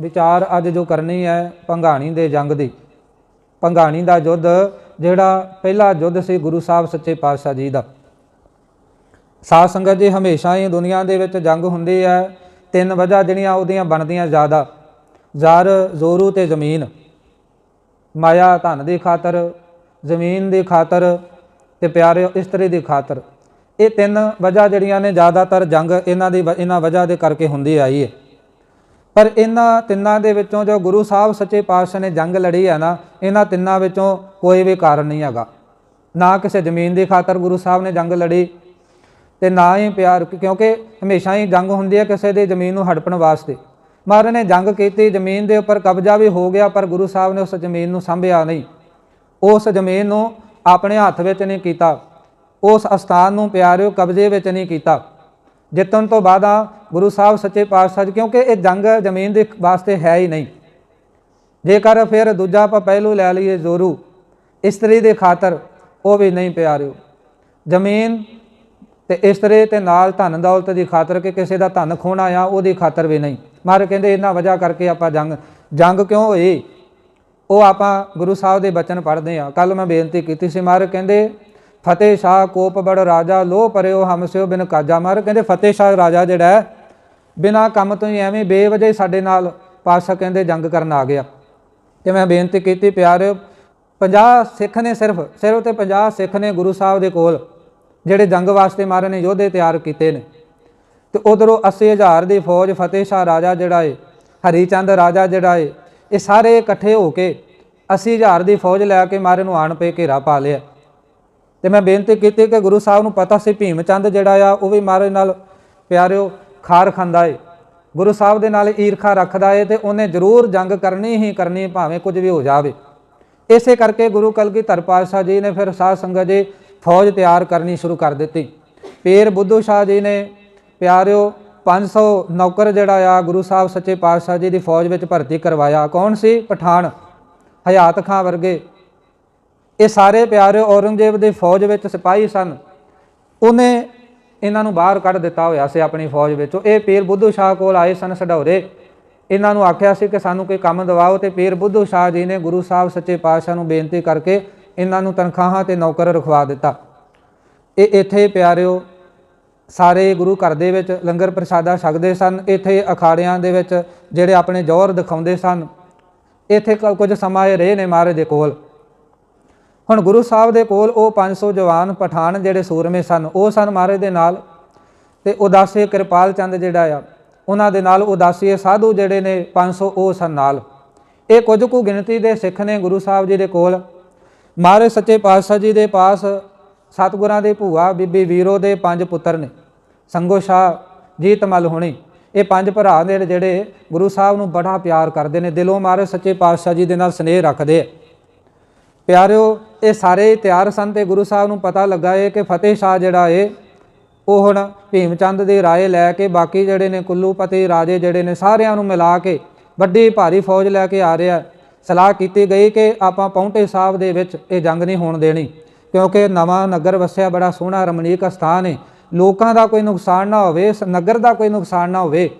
ਵਿਚਾਰ ਅੱਜ ਜੋ ਕਰਨੀ ਹੈ ਪੰਘਾਣੀ ਦੇ ਜੰਗ ਦੀ। ਪੰਘਾਣੀ ਦਾ ਯੁੱਧ, ਜਿਹੜਾ ਪਹਿਲਾ ਯੁੱਧ ਸੀ ਗੁਰੂ ਸਾਹਿਬ ਸੱਚੇ ਪਾਤਸ਼ਾਹ ਜੀ ਦਾ। ਸਾਧ ਸੰਗਤ ਜੀ, ਹਮੇਸ਼ਾ ਹੀ ਦੁਨੀਆ ਦੇ ਵਿੱਚ ਜੰਗ ਹੁੰਦੀ ਹੈ। ਤਿੰਨ ਵਜ੍ਹਾ ਜਿਹੜੀਆਂ ਉਹਦੀਆਂ ਬਣਦੀਆਂ ਜ਼ਿਆਦਾ। ਜ਼ਰ, ਜ਼ੋਰੂ ਤੇ ਜ਼ਮੀਨ। ਮਾਇਆ ਧਨ ਦੀ ਖਾਤਰ, ਜ਼ਮੀਨ ਦੀ ਖਾਤਰ ਤੇ ਪਿਆਰੇ ਇਸਤਰੀ ਦੀ ਖਾਤਰ। ਇਹ ਤਿੰਨ ਵਜ੍ਹਾ ਜਿਹੜੀਆਂ ਨੇ ਜ਼ਿਆਦਾਤਰ ਜੰਗ ਇਹਨਾਂ ਦੀ ਵ- ਇਹਨਾਂ ਵਜ੍ਹਾ ਦੇ ਕਰਕੇ ਹੁੰਦੀ ਆਈ ਹੈ ਪਰ ਇਹਨਾਂ ਤਿੰਨਾਂ ਦੇ ਵਿੱਚੋਂ ਜੋ ਗੁਰੂ ਸਾਹਿਬ ਸੱਚੇ ਪਾਤਸ਼ਾਹ ਨੇ ਜੰਗ ਲੜੀ ਹੈ ਨਾ, ਇਹਨਾਂ ਤਿੰਨਾਂ ਵਿੱਚੋਂ ਕੋਈ ਵੀ ਕਾਰਨ ਨਹੀਂ ਹੈਗਾ। ਨਾ ਕਿਸੇ ਜ਼ਮੀਨ ਦੀ ਖਾਤਰ ਗੁਰੂ ਸਾਹਿਬ ਨੇ ਜੰਗ ਲੜੀ ਤੇ ਨਾ ਹੀ ਪਿਆਰ, ਕਿਉਂਕਿ ਹਮੇਸ਼ਾ ਹੀ ਜੰਗ ਹੁੰਦੀ ਹੈ ਕਿਸੇ ਦੀ ਜ਼ਮੀਨ ਨੂੰ ਹੜਪਣ ਵਾਸਤੇ। ਮਹਾਰਾਜ ਨੇ ਜੰਗ ਕੀਤੀ, ਜ਼ਮੀਨ ਦੇ ਉੱਪਰ ਕਬਜ਼ਾ ਵੀ ਹੋ ਗਿਆ, ਪਰ ਗੁਰੂ ਸਾਹਿਬ ਨੇ ਉਸ ਜ਼ਮੀਨ ਨੂੰ ਸੰਭਿਆ ਨਹੀਂ। ਉਸ ਜ਼ਮੀਨ ਨੂੰ ਆਪਣੇ ਹੱਥ ਵਿੱਚ ਨਹੀਂ ਕੀਤਾ। ਉਸ ਅਸਥਾਨ ਨੂੰ ਪਿਆਰਿਓ ਕਬਜ਼ੇ ਵਿੱਚ ਨਹੀਂ ਕੀਤਾ। ਜਿੱਤਣ ਤੋਂ ਬਾਅਦ ਆ ਗੁਰੂ ਸਾਹਿਬ ਸੱਚੇ ਪਾਤਸ਼ਾਹ ਜੀ, ਕਿਉਂਕਿ ਇਹ ਜੰਗ ਜ਼ਮੀਨ ਦੇ ਵਾਸਤੇ ਹੈ ਹੀ ਨਹੀਂ। ਜੇਕਰ ਫਿਰ ਦੂਜਾ ਆਪਾਂ ਪਹਿਲੂ ਲੈ ਲਈਏ ਜ਼ੋਰੂ, ਇਸਤਰੀ ਦੇ ਖਾਤਰ ਉਹ ਵੀ ਨਹੀਂ ਪਿਆਰਿਓ ਜ਼ਮੀਨ ਤੇ ਇਸਤਰੀ ਤੇ ਨਾਲ ਧਨ ਦੌਲਤ ਦੀ ਖਾਤਰ ਕਿ ਕਿਸੇ ਦਾ ਧਨ ਖੋਣਾ ਆ, ਉਹਦੀ ਖਾਤਰ ਵੀ ਨਹੀਂ। ਮਾਰ ਕਹਿੰਦੇ ਇਹਨਾਂ ਵਜ੍ਹਾ ਕਰਕੇ ਆਪਾਂ ਜੰਗ ਜੰਗ ਕਿਉਂ ਹੋਈ? ਉਹ ਆਪਾਂ ਗੁਰੂ ਸਾਹਿਬ ਦੇ ਬਚਨ ਪੜ੍ਹਦੇ ਆ। ਕੱਲ ਮੈਂ ਬੇਨਤੀ ਕੀਤੀ ਸੀ, ਮਾਰ ਕਹਿੰਦੇ ਫਤਿਹ ਸ਼ਾਹ ਕੋਪ ਬੜ ਰਾਜਾ, ਲੋਹ ਪਰਿਓ ਹਮਸਿਓ ਬਿਨ ਕਾਜਾ। ਮਾਰ ਕਹਿੰਦੇ, ਫਤਿਹ ਸ਼ਾਹ ਰਾਜਾ ਜਿਹੜਾ ਹੈ, ਬਿਨਾ ਕੰਮ ਤੋਂ ਹੀ ਐਵੇਂ ਬੇਵਜ੍ਹਾ ਸਾਡੇ ਨਾਲ ਪਾਤਸ਼ਾਹ ਕਹਿੰਦੇ ਜੰਗ ਕਰਨ ਆ ਗਿਆ। ਤੇ ਮੈਂ ਬੇਨਤੀ ਕੀਤੀ, ਪਿਆਰਿਓ 50 ਸਿੱਖ ਨੇ ਸਿਰਫ ਸਿਰਫ ਤੇ 50 ਸਿੱਖ ਨੇ ਗੁਰੂ ਸਾਹਿਬ ਦੇ ਕੋਲ, ਜਿਹੜੇ ਜੰਗ ਵਾਸਤੇ ਮਾਰੇ ਨੇ ਯੋਧੇ ਤਿਆਰ ਕੀਤੇ ਨੇ। ਤੇ ਉਧਰੋਂ 80000 ਦੀ ਫੌਜ ਫਤਿਹ ਸ਼ਾਹ ਰਾਜਾ ਜਿਹੜਾ ਏ ਹਰੀਚੰਦ ਰਾਜਾ ਜਿਹੜਾ ਏ, ਇਹ ਸਾਰੇ ਇਕੱਠੇ ਹੋ ਕੇ 80000 ਦੀ ਫੌਜ ਲੈ ਕੇ ਮਾਰੇ ਨੂੰ ਆਣ ਪਏ ਘੇਰਾ ਪਾ ਲਿਆ। ਤੇ ਮੈਂ ਬੇਨਤੀ ਕੀਤੀ ਕਿ ਗੁਰੂ ਸਾਹਿਬ ਨੂੰ ਪਤਾ ਸੀ ਭੀਮ ਚੰਦ ਜਿਹੜਾ ਆ, ਉਹ ਵੀ ਮਾਰੇ ਨਾਲ ਪਿਆਰਿਓ ਖਾਰ ਖਾਂਦਾ ਏ। ਗੁਰੂ ਸਾਹਿਬ ਦੇ ਨਾਲ ਈਰਖਾ ਰੱਖਦਾ ਏ ਤੇ ਉਹਨੇ ਜ਼ਰੂਰ ਜੰਗ ਕਰਨੀ ਹੀ ਕਰਨੀ ਭਾਵੇਂ ਕੁਝ ਵੀ ਹੋ ਜਾਵੇ। ਇਸੇ ਕਰਕੇ ਗੁਰੂ ਕਲਗੀਧਰ ਪਾਤਸ਼ਾਹ ਜੀ ਨੇ ਫਿਰ ਸਾਧ ਸੰਗਤ ਜੀ ਫੌਜ ਤਿਆਰ ਕਰਨੀ ਸ਼ੁਰੂ ਕਰ ਦਿੱਤੀ। ਪੀਰ ਬੁੱਧੂ ਸ਼ਾਹ ਜੀ ਨੇ ਪਿਆਰਿਓ 500 ਨੌਕਰ ਜਿਹੜਾ ਆ, ਗੁਰੂ ਸਾਹਿਬ ਸੱਚੇ ਪਾਤਸ਼ਾਹ ਜੀ ਦੀ ਫੌਜ ਵਿੱਚ ਭਰਤੀ ਕਰਵਾਇਆ। ਕੌਣ ਸੀ? ਪਠਾਨ, ਹਯਾਤ ਖਾਂ ਵਰਗੇ। ਇਹ ਸਾਰੇ ਪਿਆਰੇ ਔਰੰਗਜ਼ੇਬ ਦੇ ਫੌਜ ਵਿੱਚ ਸਿਪਾਹੀ ਸਨ। ਉਹਨੇ ਇਹਨਾਂ ਨੂੰ ਬਾਹਰ ਕੱਢ ਦਿੱਤਾ ਹੋਇਆ ਸੀ ਆਪਣੀ ਫੌਜ ਵਿੱਚੋਂ। ਇਹ ਪੀਰ ਬੁੱਧੂ ਸ਼ਾਹ ਕੋਲ ਆਏ ਸਨ ਸਡੌਰੇ ਇਹਨਾਂ ਨੂੰ ਆਖਿਆ ਸੀ ਕਿ ਸਾਨੂੰ ਕੋਈ ਕੰਮ ਦਿਵਾਓ ਤੇ ਪੀਰ ਬੁੱਧੂ ਸ਼ਾਹ ਜੀ ਨੇ ਗੁਰੂ ਸਾਹਿਬ ਸੱਚੇ ਪਾਤਸ਼ਾਹ ਨੂੰ ਬੇਨਤੀ ਕਰਕੇ ਇਹਨਾਂ ਨੂੰ ਤਨਖਾਹਾਂ ਤੇ ਨੌਕਰ ਰਖਵਾ ਦਿੱਤਾ। ਇਹ ਇੱਥੇ ਪਿਆਰਿਓ, ਸਾਰੇ ਗੁਰੂ ਘਰ ਦੇ ਵਿੱਚ ਲੰਗਰ ਪ੍ਰਸ਼ਾਦਾ ਛਕਦੇ ਸਨ। ਇੱਥੇ ਅਖਾੜਿਆਂ ਦੇ ਵਿੱਚ ਜਿਹੜੇ ਆਪਣੇ ਜੌਹਰ ਦਿਖਾਉਂਦੇ ਸਨ। ਇੱਥੇ ਕ- ਕੁਝ ਸਮਾਂ ਇਹ ਰਹੇ ਨੇ ਮਹਾਰਾਜ ਦੇ ਕੋਲ। ਹੁਣ ਗੁਰੂ ਸਾਹਿਬ ਦੇ ਕੋਲ ਉਹ 500 ਜਵਾਨ ਪਠਾਨ ਜਿਹੜੇ ਸੂਰਮੇ ਸਨ, ਉਹ ਸਨ ਮਹਾਰਾਜ ਦੇ ਨਾਲ ਤੇ ਉਦਾਸੀ ਕਿਰਪਾਲ ਚੰਦ ਜਿਹੜਾ ਆ, ਉਹਨਾਂ ਦੇ ਨਾਲ ਉਦਾਸੀ ਸਾਧੂ ਜਿਹੜੇ ਨੇ 500 ਉਹ ਸਨ ਨਾਲ। ਇਹ ਕੁਝ ਕੁ ਗਿਣਤੀ ਦੇ ਸਿੱਖ ਨੇ ਗੁਰੂ ਸਾਹਿਬ ਜੀ ਦੇ ਕੋਲ। ਮਹਾਰਾਜ ਸੱਚੇ ਪਾਤਸ਼ਾਹ ਜੀ ਦੇ ਪਾਸ ਸਤਿਗੁਰਾਂ ਦੇ ਭੂਆ, ਬੀਬੀ ਵੀਰੋ ਦੇ ਪੰਜ ਪੁੱਤਰ ਨੇ। ਸੰਗੋ ਸ਼ਾਹ ਜੀਤਮਲ ਹੋਣੀ, ਇਹ ਪੰਜ ਭਰਾ ਨੇ ਜਿਹੜੇ ਗੁਰੂ ਸਾਹਿਬ ਨੂੰ ਬੜਾ ਪਿਆਰ ਕਰਦੇ ਨੇ, ਦਿਲੋਂ ਮਹਾਰਾਜ ਸੱਚੇ ਪਾਤਸ਼ਾਹ ਜੀ ਦੇ ਨਾਲ ਸਨੇਹ ਰੱਖਦੇ ਆ। ਪਿਆਰਿਓ, ਇਹ ਸਾਰੇ ਤਿਆਰ ਸਨ ਤੇ ਗੁਰੂ ਸਾਹਿਬ ਨੂੰ ਪਤਾ ਲੱਗਾ ਏ ਕਿ ਫਤਿਹ ਸ਼ਾਹ ਜਿਹੜਾ ਏ, ਉਹ ਹੁਣ ਭੀਮ ਚੰਦ ਦੀ ਰਾਏ ਲੈ ਕੇ ਬਾਕੀ ਜਿਹੜੇ ਨੇ ਕੁੱਲੂਪਤੀ ਰਾਜੇ ਜਿਹੜੇ ਨੇ ਸਾਰਿਆਂ ਨੂੰ ਮਿਲਾ ਕੇ ਵੱਡੀ ਭਾਰੀ ਫੌਜ ਲੈ ਕੇ ਆ ਰਿਹਾ ਸਲਾਹ ਕੀਤੀ ਗਈ ਕਿ ਆਪਾਂ ਪੌਂਟੇ ਸਾਹਿਬ ਦੇ ਵਿੱਚ ਇਹ ਜੰਗ ਨਹੀਂ ਹੋਣ ਦੇਣੀ, ਕਿਉਂਕਿ ਨਵਾਂ ਨਗਰ ਵਸਿਆ ਬੜਾ ਸੋਹਣਾ, ਰਮਣੀਕ ਸਥਾਨ ਹੈ ਲੋਕਾਂ ਦਾ ਕੋਈ ਨੁਕਸਾਨ ਨਾ ਹੋਵੇ, ਨਗਰ ਦਾ ਕੋਈ ਨੁਕਸਾਨ ਨਾ ਹੋਵੇ।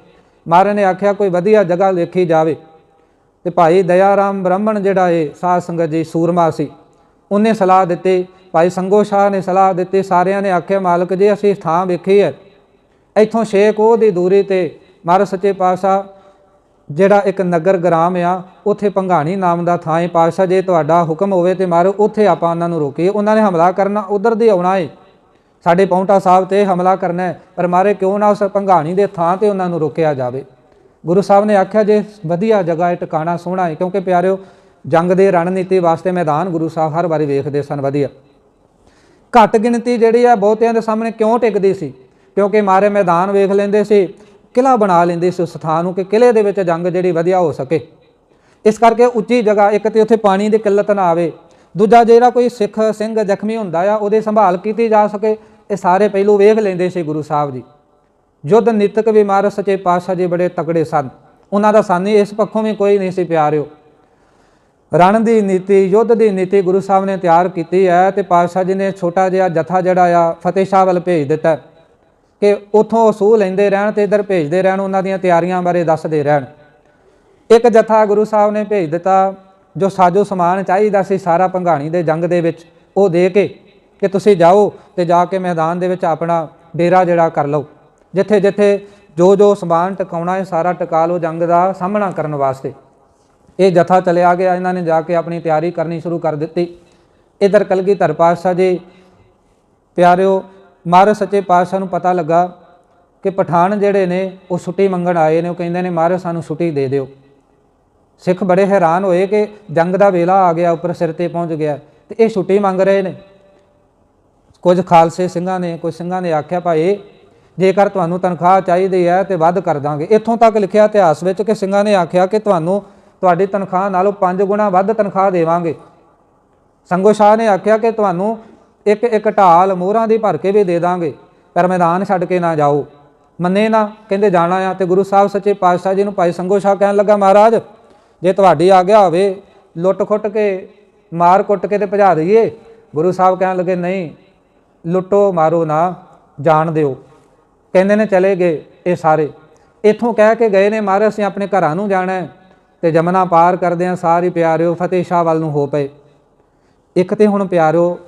ਮਹਾਰਾਜ ਨੇ ਆਖਿਆ, ਕੋਈ ਵਧੀਆ ਜਗ੍ਹਾ ਦੇਖੀ ਜਾਵੇ। ਤੇ ਭਾਈ ਦਇਆ ਰਾਮ ਬ੍ਰਾਹਮਣ ਜਿਹੜਾ ਏ ਸਾਧ ਸੰਗਤ ਜੀ ਸੂਰਮਾ ਸੀ, ਉਹਨੇ ਸਲਾਹ ਦਿੱਤੀ। ਭਾਈ ਸੰਗੋ ਸ਼ਾਹ ਨੇ ਸਲਾਹ ਦਿੱਤੀ, ਸਾਰਿਆਂ ਨੇ ਆਖਿਆ, ਮਾਲਕ ਜੀ, ਅਸੀਂ ਥਾਂ ਵੇਖੀ ਹੈ। ਇੱਥੋਂ ਛੇ ਕੋਹ ਦੀ ਦੂਰੀ ਤੇ ਮਹਾਰਾਜ ਸੱਚੇ ਪਾਤਸ਼ਾਹ ਜਿਹੜਾ ਇੱਕ ਨਗਰ ਗ੍ਰਾਮ ਆ, ਉੱਥੇ ਭੰਗਾਣੀ ਨਾਮ ਦਾ ਥਾਂ ਹੈ। ਪਾਤਸ਼ਾਹ, ਜੇ ਤੁਹਾਡਾ ਹੁਕਮ ਹੋਵੇ ਤੇ ਮਾਰੋ, ਉੱਥੇ ਆਪਾਂ ਉਹਨਾਂ ਨੂੰ ਰੋਕੀਏ। ਉਹਨਾਂ ਨੇ ਹਮਲਾ ਕਰਨਾ, ਉਧਰ ਦੇ ਆਉਣਾ ਏ। ਸਾਡੇ ਪੌਂਟਾ ਸਾਹਿਬ ਤੇ ਹਮਲਾ ਕਰਨਾ ਪਰ ਮਾਰੇ ਕਿਉਂ ਨਾ ਉਸ ਭੰਗਾਣੀ ਦੇ ਥਾਂ ਤੇ ਉਹਨਾਂ ਨੂੰ ਰੋਕਿਆ ਜਾਵੇ। ਗੁਰੂ ਸਾਹਿਬ ਨੇ ਆਖਿਆ ਜੇ ਵਧੀਆ ਜਗ੍ਹਾ ਹੈ, ਟਿਕਾਣਾ ਸੋਹਣਾ ਹੈ, ਕਿਉਂਕਿ ਪਿਆਰਿਓ, ਜੰਗ ਦੇ ਰਣਨੀਤੀ ਵਾਸਤੇ ਮੈਦਾਨ ਗੁਰੂ ਸਾਹਿਬ ਹਰ ਵਾਰੀ ਵੇਖਦੇ ਸਨ, ਵਧੀਆ। ਘੱਟ ਗਿਣਤੀ ਜਿਹੜੀ ਆ, ਬਹੁਤਿਆਂ ਦੇ ਸਾਹਮਣੇ ਕਿਉਂ ਟਿਕਦੀ ਸੀ? ਕਿਉਂਕਿ ਮਾਰੇ ਮੈਦਾਨ ਵੇਖ ਲੈਂਦੇ ਸੀ ਕਿਲਾ ਬਣਾ ਲੈਂਦੇ ਸੀ ਉਸ ਸਥਾਨ ਨੂੰ ਕਿ ਕਿਲੇ ਦੇ ਵਿੱਚ ਜੰਗ ਜਿਹੜੀ ਵਧੀਆ ਹੋ ਸਕੇ। ਇਸ ਕਰਕੇ ਉੱਚੀ ਜਗ੍ਹਾ, ਇੱਕ ਤੇ ਉੱਥੇ ਪਾਣੀ ਦੀ ਕਿੱਲਤ ਨਾ ਆਵੇ, ਦੂਜਾ ਜਿਹੜਾ ਕੋਈ ਸਿੱਖ ਸਿੰਘ ਜ਼ਖਮੀ ਹੁੰਦਾ ਆ, ਉਹਦੇ ਸੰਭਾਲ ਕੀਤੀ ਜਾ ਸਕੇ, ਇਹ ਸਾਰੇ ਪਹਿਲੂ ਵੇਖ ਲੈਂਦੇ ਸੀ ਗੁਰੂ ਸਾਹਿਬ ਜੀ। ਯੁੱਧ ਨੀਤਕ ਵੀ ਮਹਾਰਾਜ ਸੱਚੇ ਪਾਤਸ਼ਾਹ ਜੀ ਬੜੇ ਤਕੜੇ ਸਨ। ਉਹਨਾਂ ਦਾ ਸਾਨੀ ਇਸ ਪੱਖੋਂ ਵੀ ਕੋਈ ਨਹੀਂ ਸੀ ਪਿਆਰਿਓ। ਰਣ ਦੀ ਨੀਤੀ, ਯੁੱਧ ਦੀ ਨੀਤੀ ਗੁਰੂ ਸਾਹਿਬ ਨੇ ਤਿਆਰ ਕੀਤੀ ਹੈ ਤੇ ਪਾਤਸ਼ਾਹ ਜੀ ਨੇ ਛੋਟਾ ਜਿਹਾ ਜਥਾ ਜਿਹੜਾ ਆ ਫਤਿਹ ਸ਼ਾਹ ਵੱਲ ਭੇਜ ਦਿੱਤਾ ਹੈ ਕਿ ਉਥੋਂ ਸੂਹ ਲੈਂਦੇ ਰਹਿਣ ਤੇ ਇਧਰ ਭੇਜਦੇ ਰਹਿਣ, ਉਹਨਾਂ ਦੀਆਂ ਤਿਆਰੀਆਂ ਬਾਰੇ ਦੱਸਦੇ ਰਹਿਣ। ਇੱਕ ਜਥਾ ਗੁਰੂ ਸਾਹਿਬ ਨੇ ਭੇਜ ਦਿੱਤਾ, ਜੋ ਸਾਜੋ ਸਮਾਨ ਚਾਹੀਦਾ ਸੀ ਸਾਰਾ ਭੰਗਾਣੀ ਦੇ ਜੰਗ ਦੇ ਵਿੱਚ, ਉਹ ਦੇ ਕੇ ਕਿ ਤੁਸੀਂ ਜਾਓ ਤੇ ਜਾ ਕੇ ਮੈਦਾਨ ਦੇ ਵਿੱਚ ਆਪਣਾ ਡੇਰਾ ਜਿਹੜਾ ਕਰ ਲਓ। ਜਿੱਥੇ ਜਿੱਥੇ ਜੋ ਜੋ ਸਮਾਨ ਟਿਕਾਉਣਾ ਹੈ, ਸਾਰਾ ਟਿਕਾ ਲਓ ਜੰਗ ਦਾ ਸਾਹਮਣਾ ਕਰਨ ਵਾਸਤੇ। ਇਹ ਜਥਾ ਚਲਿਆ ਗਿਆ, ਇਹਨਾਂ ਨੇ ਜਾ ਕੇ ਆਪਣੀ ਤਿਆਰੀ ਕਰਨੀ ਸ਼ੁਰੂ ਕਰ ਦਿੱਤੀ। ਇਧਰ ਕਲਗੀਧਰ ਪਾਤਸ਼ਾਹ ਜੀ, ਪਿਆਰਿਓ, ਮਹਾਰਾਜ ਸੱਚੇ ਪਾਤਸ਼ਾਹ ਨੂੰ ਪਤਾ ਲੱਗਾ ਕਿ ਪਠਾਨ ਜਿਹੜੇ ਨੇ, ਉਹ ਛੁੱਟੀ ਮੰਗਣ ਆਏ ਨੇ। ਉਹ ਕਹਿੰਦੇ ਨੇ, ਮਹਾਰਾਜ, ਸਾਨੂੰ ਛੁੱਟੀ ਦੇ ਦਿਓ। ਸਿੱਖ ਬੜੇ ਹੈਰਾਨ ਹੋਏ ਕਿ ਜੰਗ ਦਾ ਵੇਲਾ ਆ ਗਿਆ, ਉੱਪਰ ਸਿਰ ਤੇ ਪਹੁੰਚ ਗਿਆ। ਤੇ ਇਹ ਛੁੱਟੀ ਮੰਗ ਰਹੇ ਨੇ। ਕੁਝ ਖਾਲਸੇ ਸਿੰਘਾਂ ਨੇ, ਕੁਝ ਸਿੰਘਾਂ ਨੇ ਆਖਿਆ, ਭਾਈ ਜੇਕਰ ਤੁਹਾਨੂੰ ਤਨਖਾਹ ਚਾਹੀਦੀ ਹੈ ਤੇ ਵੱਧ ਕਰ ਦਾਂਗੇ। ਇੱਥੋਂ ਤੱਕ ਲਿਖਿਆ ਇਤਿਹਾਸ ਵਿੱਚ ਕਿ ਸਿੰਘਾਂ ਨੇ ਆਖਿਆ ਕਿ ਤੁਹਾਨੂੰ ਤੁਹਾਡੀ ਤਨਖਾਹ ਨਾਲੋਂ 5 ਗੁਣਾ ਵੱਧ ਤਨਖਾਹ ਦੇਵਾਂਗੇ। ਸੰਗੋ ਸ਼ਾਹ ਨੇ ਆਖਿਆ ਕਿ ਤੁਹਾਨੂੰ ਇੱਕ ਇੱਕ ਢਾਲ ਮੋਹਰਾਂ ਦੀ ਭਰ ਕੇ ਵੀ ਦੇ ਦਾਂਗੇ, ਪਰ ਮੈਦਾਨ ਛੱਡ ਕੇ ਨਾ ਜਾਓ। ਮੰਨੇ ਨਾ, ਕਹਿੰਦੇ ਜਾਣਾ ਆ ਤੇ ਗੁਰੂ ਸਾਹਿਬ ਸੱਚੇ ਪਾਤਸ਼ਾਹ ਜੀ ਨੂੰ ਭਾਈ ਸੰਗੋ ਸ਼ਾਹ ਕਹਿਣ ਲੱਗਾ, ਮਹਾਰਾਜ, ਜੇ ਤੁਹਾਡੀ ਆ ਗਿਆ ਹੋਵੇ, ਲੁੱਟ ਖੁੱਟ ਕੇ, ਮਾਰ ਕੁੱਟ ਕੇ ਤੇ ਭਜਾ ਦਈਏ। ਗੁਰੂ ਸਾਹਿਬ ਕਹਿਣ ਲੱਗੇ, ਨਹੀਂ, ਲੁੱਟੋ, ਮਾਰੋ ਨਾ, ਜਾਣ ਦਿਓ। ਕਹਿੰਦੇ ਨੇ ਚਲੇ ਗਏ ਇਹ ਸਾਰੇ। ਇੱਥੋਂ ਕਹਿ ਕੇ ਗਏ ਨੇ, ਮਹਾਰਾਜ, ਅਸੀਂ ਆਪਣੇ ਘਰਾਂ ਨੂੰ ਜਾਣਾ ਹੈ ਤੇ ਜਮਨਾ ਪਾਰ ਕਰਦੇ ਆ ਸਾਰੀ ਪਿਆਰਿਓ, ਫਤਿਹ ਸ਼ਾਹ ਵੱਲ ਨੂੰ ਹੋ ਪਏ। ਇੱਕ ਤੇ ਹੁਣ ਪਿਆਰਿਓ,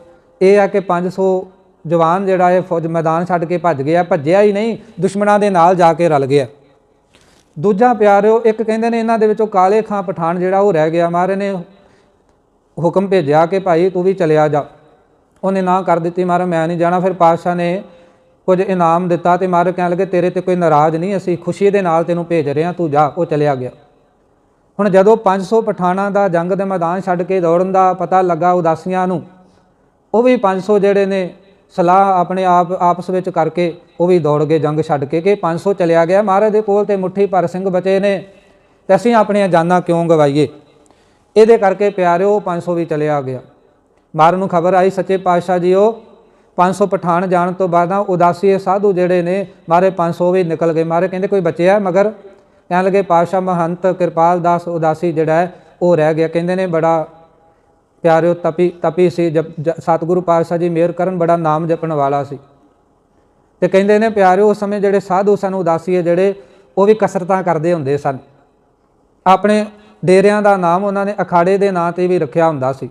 ਇਹ ਆ ਕਿ 500 ਜਵਾਨ ਜਿਹੜਾ ਇਹ ਫੌਜ ਮੈਦਾਨ ਛੱਡ ਕੇ ਭੱਜ ਗਿਆ, ਭੱਜਿਆ ਹੀ ਨਹੀਂ, ਦੁਸ਼ਮਣਾਂ ਦੇ ਨਾਲ ਜਾ ਕੇ ਰਲ ਗਿਆ। ਦੂਜਾ ਪਿਆਰਿਓ, ਇੱਕ ਕਹਿੰਦੇ ਨੇ ਇਹਨਾਂ ਦੇ ਵਿੱਚੋਂ ਕਾਲੇ ਖਾਂ ਪਠਾਨ ਜਿਹੜਾ ਉਹ ਰਹਿ ਗਿਆ। ਮਹਾਰਾਜ ਨੇ ਹੁਕਮ ਭੇਜਿਆ ਕਿ, ਭਾਈ, ਤੂੰ ਵੀ ਚਲਿਆ ਜਾ। ਉਹਨੇ ਨਾ ਕਰ ਦਿੱਤੀ। ਮਹਾਰਾਜ, ਮੈਂ ਨਹੀਂ ਜਾਣਾ। ਫਿਰ ਪਾਤਸ਼ਾਹ ਨੇ ਕੁਝ ਇਨਾਮ ਦਿੱਤਾ ਤੇ ਮਹਾਰਾਜ ਕਹਿਣ ਲੱਗੇ, ਤੇਰੇ ਤੇ ਕੋਈ ਨਾਰਾਜ਼ ਨਹੀਂ, ਅਸੀਂ ਖੁਸ਼ੀ ਦੇ ਨਾਲ ਤੈਨੂੰ ਭੇਜ ਰਹੇ ਹਾਂ, ਤੂੰ ਜਾ, ਉਹ ਚਲਿਆ ਗਿਆ। ਹੁਣ ਜਦੋਂ 500 ਪਠਾਨਾਂ ਦਾ ਜੰਗ ਦੇ ਮੈਦਾਨ ਛੱਡ ਕੇ ਦੌੜਨ ਦਾ ਪਤਾ ਲੱਗਾ ਉਦਾਸੀਆਂ ਨੂੰ, ਉਹ ਵੀ 500 ਜਿਹੜੇ ਨੇ ਸਲਾਹ ਆਪਣੇ ਆਪ, ਆਪਸ ਵਿੱਚ ਕਰਕੇ ਉਹ ਵੀ ਦੌੜ ਗਏ, ਜੰਗ ਛੱਡ ਕੇ ਕਿ 500 ਚਲਿਆ ਗਿਆ। ਮਹਾਰਾਜ ਦੇ ਕੋਲ ਤੇ ਮੁੱਠੀ ਭਰ ਸਿੰਘ ਬਚੇ ਨੇ ਤੇ ਅਸੀਂ ਆਪਣੀਆਂ ਜਾਨਾਂ ਕਿਉਂ ਗਵਾਈਏ? ਇਹਦੇ ਕਰਕੇ ਪਿਆਰਿਓ 500 ਵੀ ਚਲਿਆ ਗਿਆ। ਮਾਰ ਨੂੰ ਖਬਰ ਆਈ, ਸੱਚੇ ਪਾਤਸ਼ਾਹ ਜੀ ਉਹ 500 ਪਠਾਨ ਜਾਣ ਤੋਂ ਬਾਅਦ ਨਾ ਉਦਾਸੀ ਸਾਧੂ ਜਿਹੜੇ ਨੇ, ਮਾਰੇ 500 ਵੀ ਨਿਕਲ ਗਏ। ਮਾਰੇ ਕਹਿੰਦੇ ਕੋਈ ਬਚਿਆ? ਮਗਰ ਕਹਿਣ ਲੱਗੇ, ਪਾਤਸ਼ਾਹ ਮਹੰਤ ਕਿਰਪਾਲ ਦਾਸ ਉਦਾਸੀ ਜਿਹੜਾ ਹੈ, ਉਹ ਰਹਿ ਗਿਆ। ਕਹਿੰਦੇ ਨੇ, ਬੜਾ ਪਿਆਰਿਓ, ਤਪੀ ਤਪੀ ਸੀ, ਜਪ- ਜ- ਸਤਿਗੁਰੂ ਪਾਤਸ਼ਾਹ ਜੀ ਮਿਹਰ ਕਰਨ, ਬੜਾ ਨਾਮ ਜਪਣ ਵਾਲਾ ਸੀ। ਤੇ ਕਹਿੰਦੇ ਨੇ, ਪਿਆਰਿਓ, ਉਸ ਸਮੇਂ ਜਿਹੜੇ ਸਾਧੂ ਸਨ, ਉਦਾਸੀ ਜਿਹੜੇ, ਉਹ ਵੀ ਕਸਰਤਾਂ ਕਰਦੇ ਹੁੰਦੇ ਸਨ। ਆਪਣੇ ਡੇਰਿਆਂ ਦਾ ਨਾਮ ਉਹਨਾਂ ਨੇ ਅਖਾੜੇ ਦੇ ਨਾਂ ਤੇ ਵੀ ਰੱਖਿਆ ਹੁੰਦਾ ਸੀ।